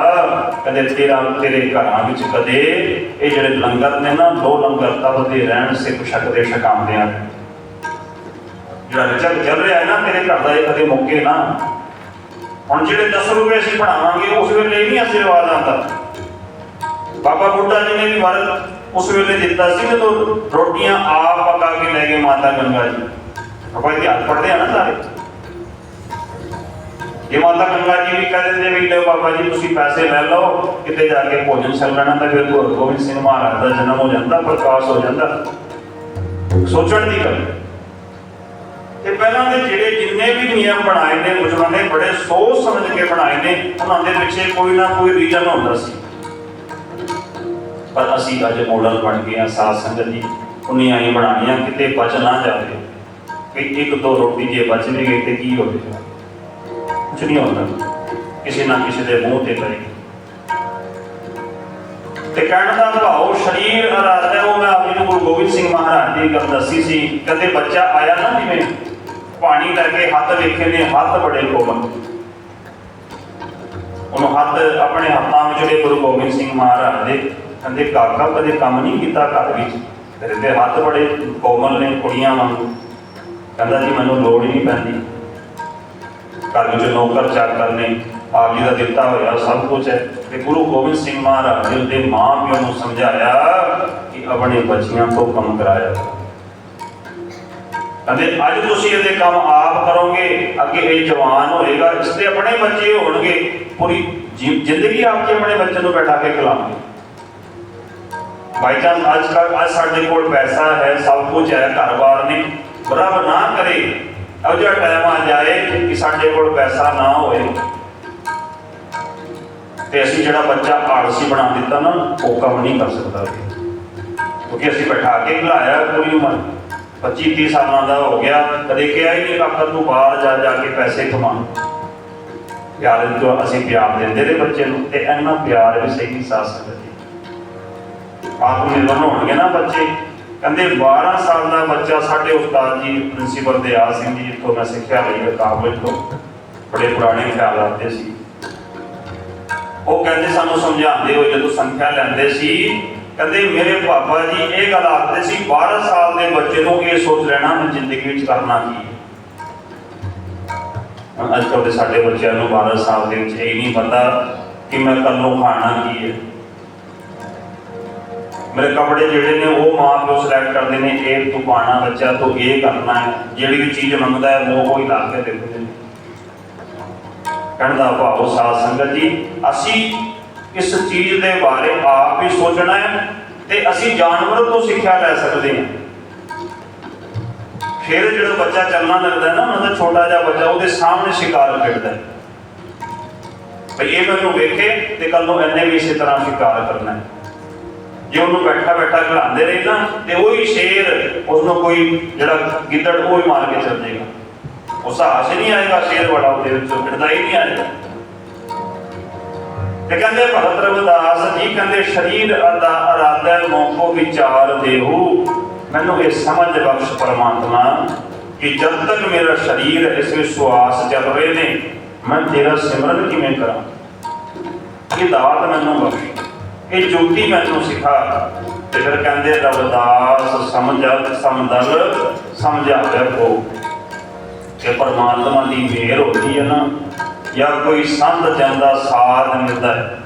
Speaker 1: ਕਹਿੰਦੇ, ਤੇਰਾ, ਤੇਰੇ ਘਰਾਂ ਵਿੱਚ ਕਦੇ ਇਹ ਜਿਹੜੇ ਲੰਗਰ ਨੇ ਨਾ, ਦੋ ਲੰਗਰ ਤਪਦੇ ਰਹਿਣ, ਸਿੱਖ ਛਕਦੇ ਛਕਾਉਂਦਿਆਂ ਜਿਹੜਾ ਵਿਚਾਰ ਚੱਲ ਰਿਹਾ ਹੈ ਨਾ, ਤੇਰੇ ਘਰ ਦਾ ਇਹ ਕਦੇ ਮੁੱਕੇ ਨਾ ਹੁਣ ਜਿਹੜੇ 10 ਰੁਪਏ ਅਸੀਂ ਬਣਾਵਾਂਗੇ, ਉਸ ਵੇਲੇ ਇਹ ਨਹੀਂ ਆਸ਼ੀਰਵਾਦ ਆਉਂਦਾ। ਬਾਬਾ ਬੁੱਢਾ ਜੀ ਨੇ ਵੀ ਵਰ ਉਸ ਵੇਲੇ ਦਿੱਤਾ ਸੀ, ਜਦੋਂ ਰੋਟੀਆਂ ਆਪ ਪਕਾ ਕੇ ਲੈ ਗਏ ਮਾਤਾ ਗੰਗਾ ਜੀ। ਆਪਾਂ ਇਹ ਪੜਦੇ ਆ ਨਾ ਸਾਰੇ। ਇਹ ਮਾਤਾ ਗੰਗਾ ਜੀ ਵੀ ਕਹਿੰਦੇ ਨੇ ਵੀ ਲਓ ਬਾਬਾ ਜੀ, ਤੁਸੀਂ ਪੈਸੇ ਲੈ ਲਓ, ਕਿਤੇ ਜਾ ਕੇ ਭੋਜਨ ਛਕ ਤਾਂ ਫਿਰ ਗੁਰੂ ਗੋਬਿੰਦ ਸਿੰਘ ਮਹਾਰਾਜ ਦਾ ਜਨਮ ਹੋ ਜਾਂਦਾ, ਪ੍ਰਕਾਸ਼ ਹੋ ਜਾਂਦਾ। ਸੋਚਣ ਦੀ ਗੱਲ। ਤੇ ਪਹਿਲਾਂ ਦੇ ਜਿਹੜੇ ਜਿੰਨੇ ਵੀ ਨਿਯਮ ਬਣਾਏ ਨੇ, ਮੁਸਲਮਾਨਾਂ ਨੇ ਬੜੇ ਸੋਚ ਸਮਝ ਕੇ ਬਣਾਏ ਨੇ, ਉਹਨਾਂ ਦੇ ਪਿੱਛੇ ਕੋਈ ਨਾ ਕੋਈ ਰੀਜ਼ਨ ਹੁੰਦਾ ਸੀ। ਪਰ ਅਸੀਂ ਅੱਜ ਮਾਡਲ ਬਣ ਗਏ ਆ ਸਾਧ ਸੰਗਤ ਜੀ। ਉਨੀਆਂ ਹੀ ਬਣਾਉਣੀਆਂ ਕਿਤੇ ਬਚ ਨਾ ਜਾਵੇ। ਕਿ ਇੱਕ ਦੋ ਰੋਟੀ ਜੇ ਬਚ ਵੀ ਗਈ ਤੇ ਕੀ ਹੋਵੇਗਾ ਕੁਝ ਨਹੀਂ ਹੁੰਦਾ। ਕਿਸੇ ਨਾ ਕਿਸੇ ਦੇ ਮੂੰਹ ਤੇ ਪਏਗੀ ਤੇ ਕਹਿਣ ਦਾ ਭਾਵ ਸਰੀਰ ਅਰਾਧਾ ਉਹ ਮੈਂ ਆਪਣੀ ਗੁਰੂ ਗੋਬਿੰਦ ਸਿੰਘ ਮਹਾਰਾਜ ਦੀ ਗੱਲ ਦੱਸੀ ਸੀ। ਕਦੇ ਬੱਚਾ ਆਇਆ ਨਾ ਜਿਵੇਂ? ਪਾਣੀ ਲੈ ਹੱਥ ਵੇਖੇ ਨੇ ਹੱਥ ਬੜੇ ਕੋਮਲ। ਉਹਨੂੰ ਹੱਥ ਆਪਣੇ ਹੱਥਾਂ ਵਿੱਚ ਜਿਹੜੇ ਗੁਰੂ ਗੋਬਿੰਦ ਸਿੰਘ ਮਹਾਰਾਜ ਦੇ ਕਹਿੰਦੇ, ਕਾਕਾ ਕਦੇ ਕੰਮ ਨਹੀਂ ਕੀਤਾ ਘਰ ਵਿੱਚ? ਤੇਰੇ ਦੇ ਹੱਥ ਬੜੇ ਕੋਮਲ ਨੇ ਕੁੜੀਆਂ ਵਾਂਗੂ। ਕਹਿੰਦਾ, ਜੀ, ਮੈਨੂੰ ਲੋੜ ਹੀ ਨਹੀਂ ਪੈਂਦੀ। ਘਰ ਵਿੱਚ ਨੌਕਰ ਚਾਕਰ ਨੇ, ਆਪ ਜੀ ਦਾ ਦਿੱਤਾ ਹੋਇਆ ਸਭ ਕੁਝ ਹੈ। ਤੇ ਗੁਰੂ ਗੋਬਿੰਦ ਸਿੰਘ ਮਹਾਰਾਜ ਨੇ ਉਹਦੇ ਮਾਂ ਪਿਓ ਨੂੰ ਸਮਝਾਇਆ ਕਿ ਆਪਣੇ ਬੱਚਿਆਂ ਤੋਂ ਕੰਮ ਕਰਾਇਆ। ਕਹਿੰਦੇ, ਅੱਜ ਤੁਸੀਂ ਇਹਦੇ ਕੰਮ ਆਪ ਕਰੋਗੇ, ਅੱਗੇ ਇਹ ਜਵਾਨ ਹੋਏਗਾ ਇਸ ਤੇ ਆਪਣੇ ਬੱਚੇ ਹੋਣਗੇ, ਪੂਰੀ ਜ਼ਿੰਦਗੀ ਆਪ ਕੇ ਆਪਣੇ ਬੱਚੇ ਨੂੰ ਬੈਠਾ ਕੇ ਖਿਲਾਉਂਗੇ ਬਾਈ ਚਾਂਸ ਅੱਜ ਕੱਲ੍ਹ, ਅੱਜ ਸਾਡੇ ਕੋਲ ਪੈਸਾ ਹੈ, ਸਭ ਕੁਝ ਹੈ, ਘਰ-ਬਾਰ ਨੇ ਰੱਬ ਨਾ ਕਰੇ, ਇਹੋ ਜਿਹਾ ਟਾਈਮ ਆ ਜਾਏ ਕਿ ਸਾਡੇ ਕੋਲ ਪੈਸਾ ਨਾ ਹੋਏ। ਤੇ ਅਸੀਂ ਜਿਹੜਾ ਬੱਚਾ ਆਲਸੀ ਬਣਾ ਦਿੱਤਾ ਨਾ, ਉਹ ਕੰਮ ਨਹੀਂ ਕਰ ਸਕਦਾ ਕਿਉਂਕਿ ਅਸੀਂ ਬਿਠਾ ਕੇ ਖਿਲਾਇਆ, ਪੂਰੀ ਉਮਰ। 25 30 ਸਾਲਾਂ ਦਾ ਹੋ ਗਿਆ, ਕਦੇ ਕਿਹਾ ਹੀ ਨਹੀਂ ਕਾਕਾ, ਤੂੰ ਬਾਹਰ ਜਾ ਜਾ ਕੇ ਪੈਸੇ ਕਮਾ। ਪਿਆਰ ਤੋਂ ਅਸੀਂ ਪਿਆਰ ਦਿੰਦੇ ਨੇ ਬੱਚੇ ਨੂੰ, ਤੇ ਇੰਨਾ ਪਿਆਰ ਵੀ ਸਹੀ ਸਾਥ ਸਕਦਾ ਆਪ ਨਿਰਭਰ ਹੋਣਗੇ ਨਾ ਬੱਚੇ। ਕਹਿੰਦੇ 12 ਸਾਲ ਦਾ ਬੱਚਾ ਸਾਡੇ ਉਸਤਾਦ ਜੀ, ਪ੍ਰਿੰਸੀਪਲ ਦੇ ਆ ਸਿੰਘ ਜੀ ਤੋਂ ਮੈਂ ਸਿੱਖਿਆ ਲਈ ਹੈ ਕਾਬਲ ਤੋਂ ਬੜੇ ਪੁਰਾਣੇ ਖਿਆਲ ਆਉਂਦੇ ਸੀ। ਉਹ ਕਹਿੰਦੇ, ਸਾਨੂੰ ਸਮਝਾਉਂਦੇ ਹੋਏ ਜਦੋਂ ਸੰਖਿਆ ਲੈਂਦੇ ਸੀ ਕਹਿੰਦੇ, ਮੇਰੇ ਪਾਪਾ ਜੀ, ਇਹ ਗੱਲ ਆਖਦੇ ਸੀ 12 ਸਾਲ ਦੇ ਬੱਚੇ ਨੂੰ ਇਹ ਸੋਚ ਲੈਣਾ, ਮੈਂ ਜ਼ਿੰਦਗੀ ਵਿੱਚ ਕਰਨਾ ਕੀ ਹੈ? ਅੱਜ ਕੱਲ੍ਹ ਦੇ ਸਾਡੇ ਬੱਚਿਆਂ ਨੂੰ 12 ਸਾਲ ਦੇ ਵਿੱਚ ਇਹ ਨਹੀਂ ਪਤਾ ਕਿ ਮੈਂ ਕੱਲ ਨੂੰ ਖਾਣਾ ਕੀ ਹੈ। ਮੇਰੇ ਕੱਪੜੇ ਜਿਹੜੇ ਨੇ, ਉਹ ਮਾਂ ਪਿਓ ਸਿਲੈਕਟ ਕਰਦੇ ਨੇ, ਇਹ ਤੂੰ ਪਾਣਾ ਬੱਚਾ, ਤੂੰ ਇਹ ਕਰਨਾ ਹੈ, ਜਿਹੜੀ ਵੀ ਚੀਜ਼ ਮੰਗਦਾ ਹੈ, ਉਹ ਉਹ ਹੀ ਲਾ ਕੇ ਦਿੰਦੇ ਨੇ। ਕਹਿੰਦਾ, ਭਾਵ ਸਾਧ ਸੰਗਤ ਜੀ, ਅਸੀਂ ਇਸ ਚੀਜ਼ ਦੇ ਬਾਰੇ ਆਪ ਵੀ ਸੋਚਣਾ ਹੈ ਤੇ ਅਸੀਂ ਜਾਨਵਰ ਤੋਂ ਸਿੱਖਿਆ ਲੈ ਸਕਦੇ ਹਾਂ। ਫਿਰ ਜਿਹੜਾ ਬੱਚਾ ਚੱਲਣਾ ਲੱਗਦਾ ਨਾ, ਉਹਨਾਂ ਛੋਟਾ ਜਿਹਾ ਬੱਚਾ, ਉਹਦੇ ਸਾਹਮਣੇ ਸ਼ਿਕਾਰ ਖੇਡਦਾ ਹੈ। ਭਈ ਇਹ ਮੈਨੂੰ ਵੇਖੇ ਤੇ ਕੱਲ ਨੂੰ ਇਹਨੇ ਵੀ ਇਸੇ ਤਰ੍ਹਾਂ ਸ਼ਿਕਾਰ ਕਰਨਾ ਹੈ। ਜੇ ਉਹਨੂੰ ਬੈਠਾ ਬੈਠਾ ਖਿਲਾਉਂਦੇ ਰਹੇ ਨਾ, ਤੇ ਉਹੀ ਸ਼ੇਰ ਉਹਨੂੰ ਕੋਈ ਜਿਹੜਾ ਗਿੱਦੜ, ਉਹ ਹੀ ਮਾਰ ਕੇ ਚੱਲ ਜਾਏਗਾ ਉਹ ਸਾਹਸ ਨਹੀਂ ਆਏਗਾ, ਸ਼ੇਰ ਬੜਾ ਉਹਦੇ ਵਿੱਚੋਂ ਫਿਰਦਾ ਹੀ ਨਹੀਂ ਆਏਗਾ। ਤੇ ਕਹਿੰਦੇ ਭਗਤ ਰਵਿਦਾਸ ਜੀ ਕਹਿੰਦੇ, ਸਰੀਰ ਅਦਾ ਅਰਾਧਾ ਮੋਕੋ ਵਿਚਾਰ ਦੇਹੂ। ਮੈਨੂੰ ਇਹ ਸਮਝ ਬਖਸ਼ ਪਰਮਾਤਮਾ ਕਿ ਜਦ ਤੱਕ ਮੇਰਾ ਸਰੀਰ ਇਸ ਵਿੱਚ ਸਵਾਸ ਚੱਲ ਰਹੇ ਨੇ, ਮੈਂ ਤੇਰਾ ਸਿਮਰਨ ਕਿਵੇਂ ਕਰਾਂ? ਇਹ ਦਾਤ ਮੈਨੂੰ ਬਖਸ਼, ਇਹ ਜੋਤੀ ਮੈਨੂੰ ਸਿਖਾ। ਤੇ ਫਿਰ ਕਹਿੰਦੇ, ਰਵਿਦਾਸ ਸਮਝ ਸਮਦਲ ਸਮਝਾਵੇ ਕੋ ਕਿ ਪਰਮਾਤਮਾ ਦੀ ਮਿਹਰ ਹੁੰਦੀ ਹੈ ਨਾ ਜਾਂ ਕੋਈ ਸੰਤ ਜਾਂਦਾ ਸਾਧ ਮਿਲਦਾ ਹੈ।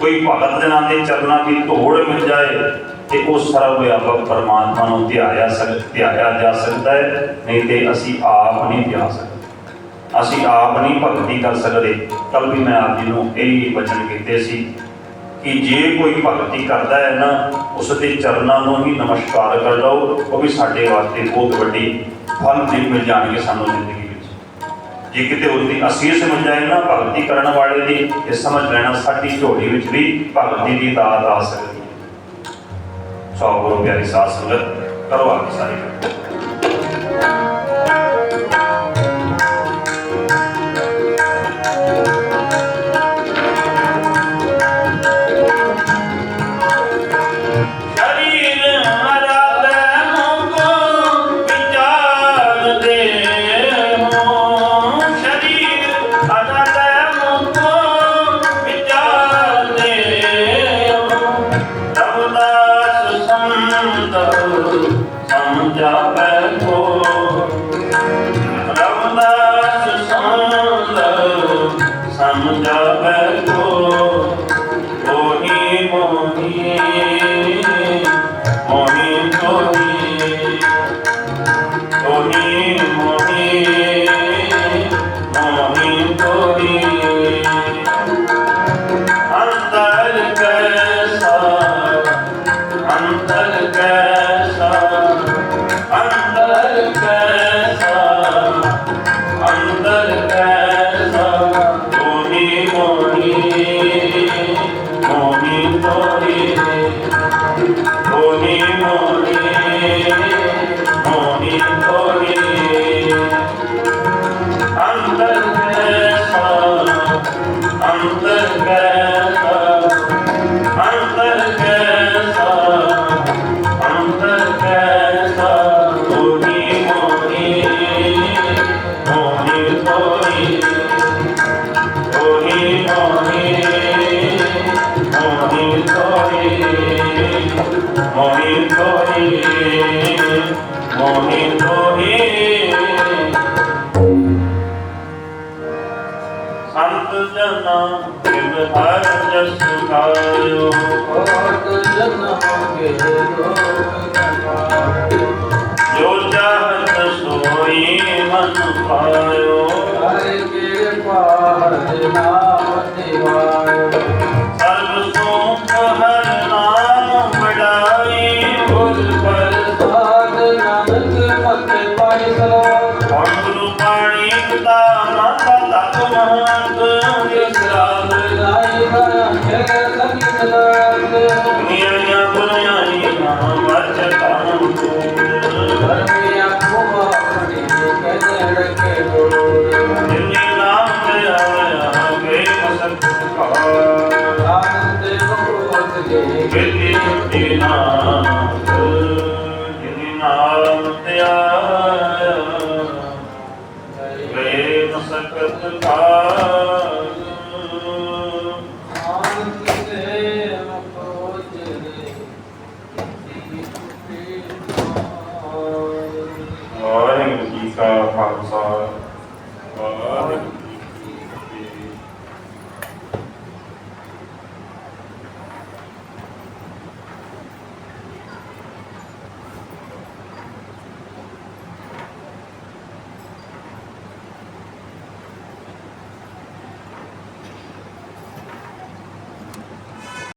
Speaker 1: ਕੋਈ ਭਗਤ ਜਨਾਂ ਦੇ ਚਰਨਾਂ ਦੀ ਧੂੜ ਮਿਲ ਜਾਏ, ਤੇ ਉਹ ਸਰਵ ਵਿਆਪਕ ਪਰਮਾਤਮਾ ਨੂੰ ਧਿਆਇਆ ਸਕ, ਧਿਆਇਆ ਜਾ ਸਕਦਾ ਹੈ, ਨਹੀਂ ਤੇ ਅਸੀਂ ਆਪ ਨਹੀਂ ਧਿਆ ਸਕਦੇ। ਅਸੀਂ ਆਪ ਨਹੀਂ ਭਗਤੀ ਕਰ ਸਕਦੇ। ਕੱਲ ਵੀ ਮੈਂ ਆਪ ਜੀ ਨੂੰ ਇਹ ਵਚਨ ਕੀਤੇ ਸੀ ਕਿ ਜੇ ਕੋਈ ਭਗਤੀ ਕਰਦਾ ਹੈ ਨਾ, ਉਸ ਦੇ ਚਰਨਾਂ ਨੂੰ ਹੀ ਨਮਸਕਾਰ ਕਰ ਲਓ, ਉਹ ਵੀ ਸਾਡੇ ਵਾਸਤੇ ਬਹੁਤ ਵੱਡੀ ਫਲ ਦੇ ਮਿਲ ਜਾਣਗੇ ਸਾਨੂੰ ਜ਼ਿੰਦਗੀ ਜੇ ਕਿਤੇ ਉਸ ਦੀ ਅਸੀਸ ਮਿਲ ਜਾਏ ਨਾ, ਭਗਤੀ ਕਰਨ ਵਾਲੇ ਦੀ ਇਹ ਸਮਝ ਲੈਣਾ ਸਾਡੀ ਝੋਲੀ ਵਿੱਚ ਵੀ ਭਗਤੀ ਦੀ ਦਾਤ ਆ ਸਕਦੀ ਹੈ। ਸੋ ਗੁਰੂ ਪਿਆਰੀ ਸਾਧ ਸੰਗਤ, ਕਰੋ ਆਪ ਸਾਰੀ মমিন তোরে মমিন তোরে ਸੰਤ ਜਨਾ ਬਿਨ ਹਰ ਜਸ ਗਾਇਓ
Speaker 2: ਭਗਤ ਜਨਾ ਕੇ
Speaker 1: ਜੋ ਚਾਹਤ ਸੋਈ ਮਨ ਪਾਇਓ
Speaker 2: ਹਰਿ
Speaker 1: ਕਿਰਪਾ ਹਰਿ ਨਾਮ ਸੇਵਾ